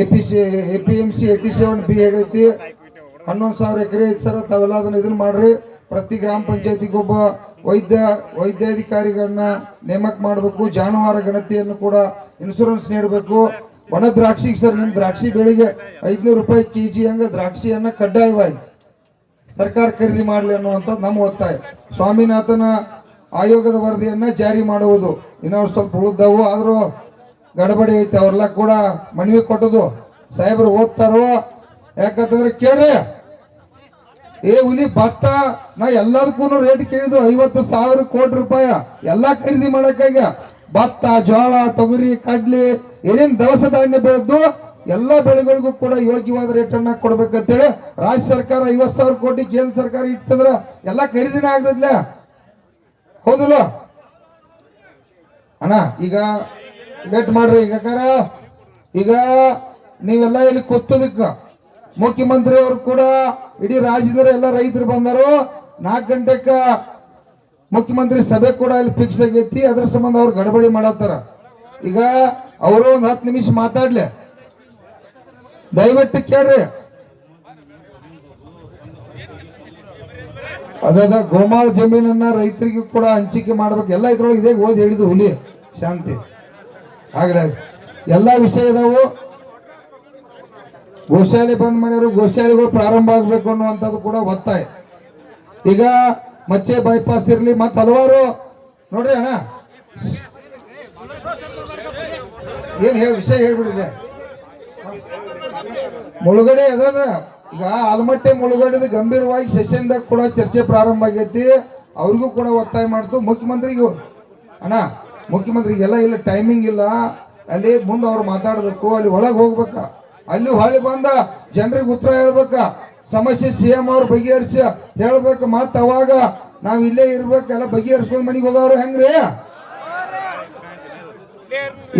A P C A P M C eighty seven B ಹೇಳೈತಿ ಹನ್ನೊಂದು ಸಾವಿರ ಎಕರೆ ಐತಿ ಸರ್ ತಾವೆಲ್ಲ ಅದನ್ನ ಇದನ್ನ ಮಾಡ್ರಿ. ಪ್ರತಿ ಗ್ರಾಮ ಪಂಚಾಯತಿಗೆ ಒಬ್ಬ ವೈದ್ಯ, ವೈದ್ಯಾಧಿಕಾರಿಗಳನ್ನ ನೇಮಕ ಮಾಡಬೇಕು. ಜಾನುವಾರು ಗಣತಿಯನ್ನು ಕೂಡ ಇನ್ಶೂರೆನ್ಸ್ ನೀಡಬೇಕು. ಒಣ ದ್ರಾಕ್ಷಿಗೆ ಸರ್ ನಿಮ್ಮ ದ್ರಾಕ್ಷಿ ಬೆಳಿಗ್ಗೆ ಐದ್ನೂರು ರೂಪಾಯಿ ಕೆ ಜಿ ಹಂಗೆ ದ್ರಾಕ್ಷಿಯನ್ನ ಕಡ್ಡಾಯವಾಗಿ ಸರ್ಕಾರ ಖರೀದಿ ಮಾಡಲಿ ಅನ್ನುವಂಥದ್ದು ನಮ್ಮ ಒತ್ತಾಯ. ಸ್ವಾಮಿನಾಥನ ಆಯೋಗದ ವರದಿಯನ್ನು ಜಾರಿ ಮಾಡುವುದು. ಇನ್ನೂ ಸ್ವಲ್ಪ ಉಳಿದವು, ಆದರೂ ಗಡಬಡಿ ಐತೆ, ಅವ್ರೆಲ್ಲ ಕೂಡ ಮನವಿ ಕೊಟ್ಟದು ಸಾಹೇಬ್ರು ಓದ್ತಾರೋ, ಯಾಕಂತಂದ್ರೆ ಕೇಳ್ರಿ, ಏ ಹುಲಿ ಭತ್ತ, ನಾ ಎಲ್ಲದಕ್ಕೂ ರೇಟ್ ಕೇಳಿದ್ದು ಐವತ್ತು ಸಾವಿರ ಕೋಟಿ ರೂಪಾಯಿ. ಎಲ್ಲ ಖರೀದಿ ಮಾಡಕ್ಕಾಗ ಭತ್ತ, ಜೋಳ, ತೊಗರಿ, ಕಡ್ಲಿ, ಏನೇನು ದವಸ ಧಾನ್ಯ ಬೆಳೆದು ಎಲ್ಲ ಬೆಳೆಗಳಿಗೂ ಕೂಡ ಯೋಗ್ಯವಾದ ರೇಟ್ ಅನ್ನ ಕೊಡ್ಬೇಕಂತೇಳಿ ರಾಜ್ಯ ಸರ್ಕಾರ ಐವತ್ತು ಸಾವಿರ ಕೋಟಿ, ಕೇಂದ್ರ ಸರ್ಕಾರ ಇಟ್ಟಂದ್ರ ಎಲ್ಲ ಖರೀದಿನೇ ಆಗ್ತದ್ಲೆ ಹೌದಲ್ಲ? ಅಣ್ಣ, ಈಗ ವೇಟ್ ಮಾಡ್ರಿ, ಈಗ ಈಗ ನೀವೆಲ್ಲ ಇಲ್ಲಿ ಕೊತ್ತದಕ್ಕ ಮುಖ್ಯಮಂತ್ರಿ ಅವರು ಕೂಡ ಇಡೀ ರಾಜ್ಯದ ಎಲ್ಲ ರೈತರು ಬಂದರು. ನಾಲ್ಕು ಗಂಟೆಕ ಮುಖ್ಯಮಂತ್ರಿ ಸಭೆ ಕೂಡ ಇಲ್ಲಿ ಫಿಕ್ಸ್ ಆಗೈತಿ. ಅದ್ರ ಸಂಬಂಧ ಅವ್ರು ಗಡಬಡಿ ಮಾಡತ್ತಾರ. ಈಗ ಅವರು ಒಂದು ಹತ್ತು ನಿಮಿಷ ಮಾತಾಡ್ಲಿ. ದಯವಿಟ್ಟು ಕೇಳ್ರಿ. ಅದಾದ ಗೋಮಾಳ ಜಮೀನನ್ನ ರೈತರಿಗೂ ಕೂಡ ಹಂಚಿಕೆ ಮಾಡ್ಬೇಕು. ಎಲ್ಲ ಇದ್ರೊಳಗೆ ಇದೇ ಓದಿ ಹೇಳಿದ್ದು ಹುಲಿ, ಶಾಂತಿ. ಆಗಲೇ, ಎಲ್ಲ ವಿಷಯ ಇದಾವು. ಗೋಶಾಲೆ ಬಂದ್ ಮಾಡಿದ್ರು ಗೋಶಾಲೆಗಳು ಪ್ರಾರಂಭ ಆಗ್ಬೇಕು ಅನ್ನುವಂಥದ್ದು ಕೂಡ ಒತ್ತಾಯ. ಈಗ ಮಚ್ಚೆ ಬೈಪಾಸ್ ಇರಲಿ, ಮತ್ತೆ ಹಲವಾರು, ನೋಡ್ರಿ ಅಣ್ಣ. ಏನ್ ಹೇಳಿ ವಿಷಯ ಹೇಳ್ಬಿಡ್ರಿ. ಮುಳುಗಡೆ ಅದಾನ. ಈಗ ಆಲಮಟ್ಟೆ ಮುಳುಗಡೆದು ಗಂಭೀರವಾಗಿ ಸೆಷನ್ದಾಗ ಕೂಡ ಚರ್ಚೆ ಪ್ರಾರಂಭ ಆಗೈತಿ. ಅವ್ರಿಗೂ ಕೂಡ ಒತ್ತಾಯ ಮಾಡ್ತು. ಮುಖ್ಯಮಂತ್ರಿಗೂ, ಅಣ್ಣ, ಮುಖ್ಯಮಂತ್ರಿಗೆಲ್ಲ ಇಲ್ಲ ಟೈಮಿಂಗ್ ಇಲ್ಲ. ಅಲ್ಲಿ ಮುಂದೆ ಅವ್ರು ಮಾತಾಡಬೇಕು, ಅಲ್ಲಿ ಒಳಗೆ ಹೋಗ್ಬೇಕ. ಅಲ್ಲಿ ಹೊಳ್ಳಿ ಬಂದ ಜನರಿಗೆ ಉತ್ತರ ಹೇಳ್ಬೇಕ. ಸಮಸ್ಯೆ ಸಿ ಎಂ ಅವ್ರು ಬಗೆಹರಿಸಿ ಹೇಳ್ಬೇಕು. ಮತ್ತ ಅವಾಗ ನಾವು ಇಲ್ಲೇ ಇರ್ಬೇಕು. ಎಲ್ಲ ಬಗೆಹರಿಸ್ಕೊಂಡ್ ಮನೆಗೆ ಹೋಗೋರು ಹೆಂಗ್ರಿ?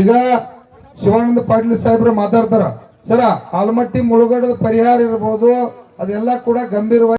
ಈಗ ಶಿವಾನಂದ ಪಾಟೀಲ್ ಸಾಹೇಬ್ರು ಮಾತಾಡ್ತಾರ. ಸರ ಆಲ್ಮಟ್ಟಿ ಮುಳುಗಡೆ ಪರಿಹಾರ ಇರ್ಬೋದು ಅದೆಲ್ಲ ಕೂಡ ಗಂಭೀರವಾಗಿ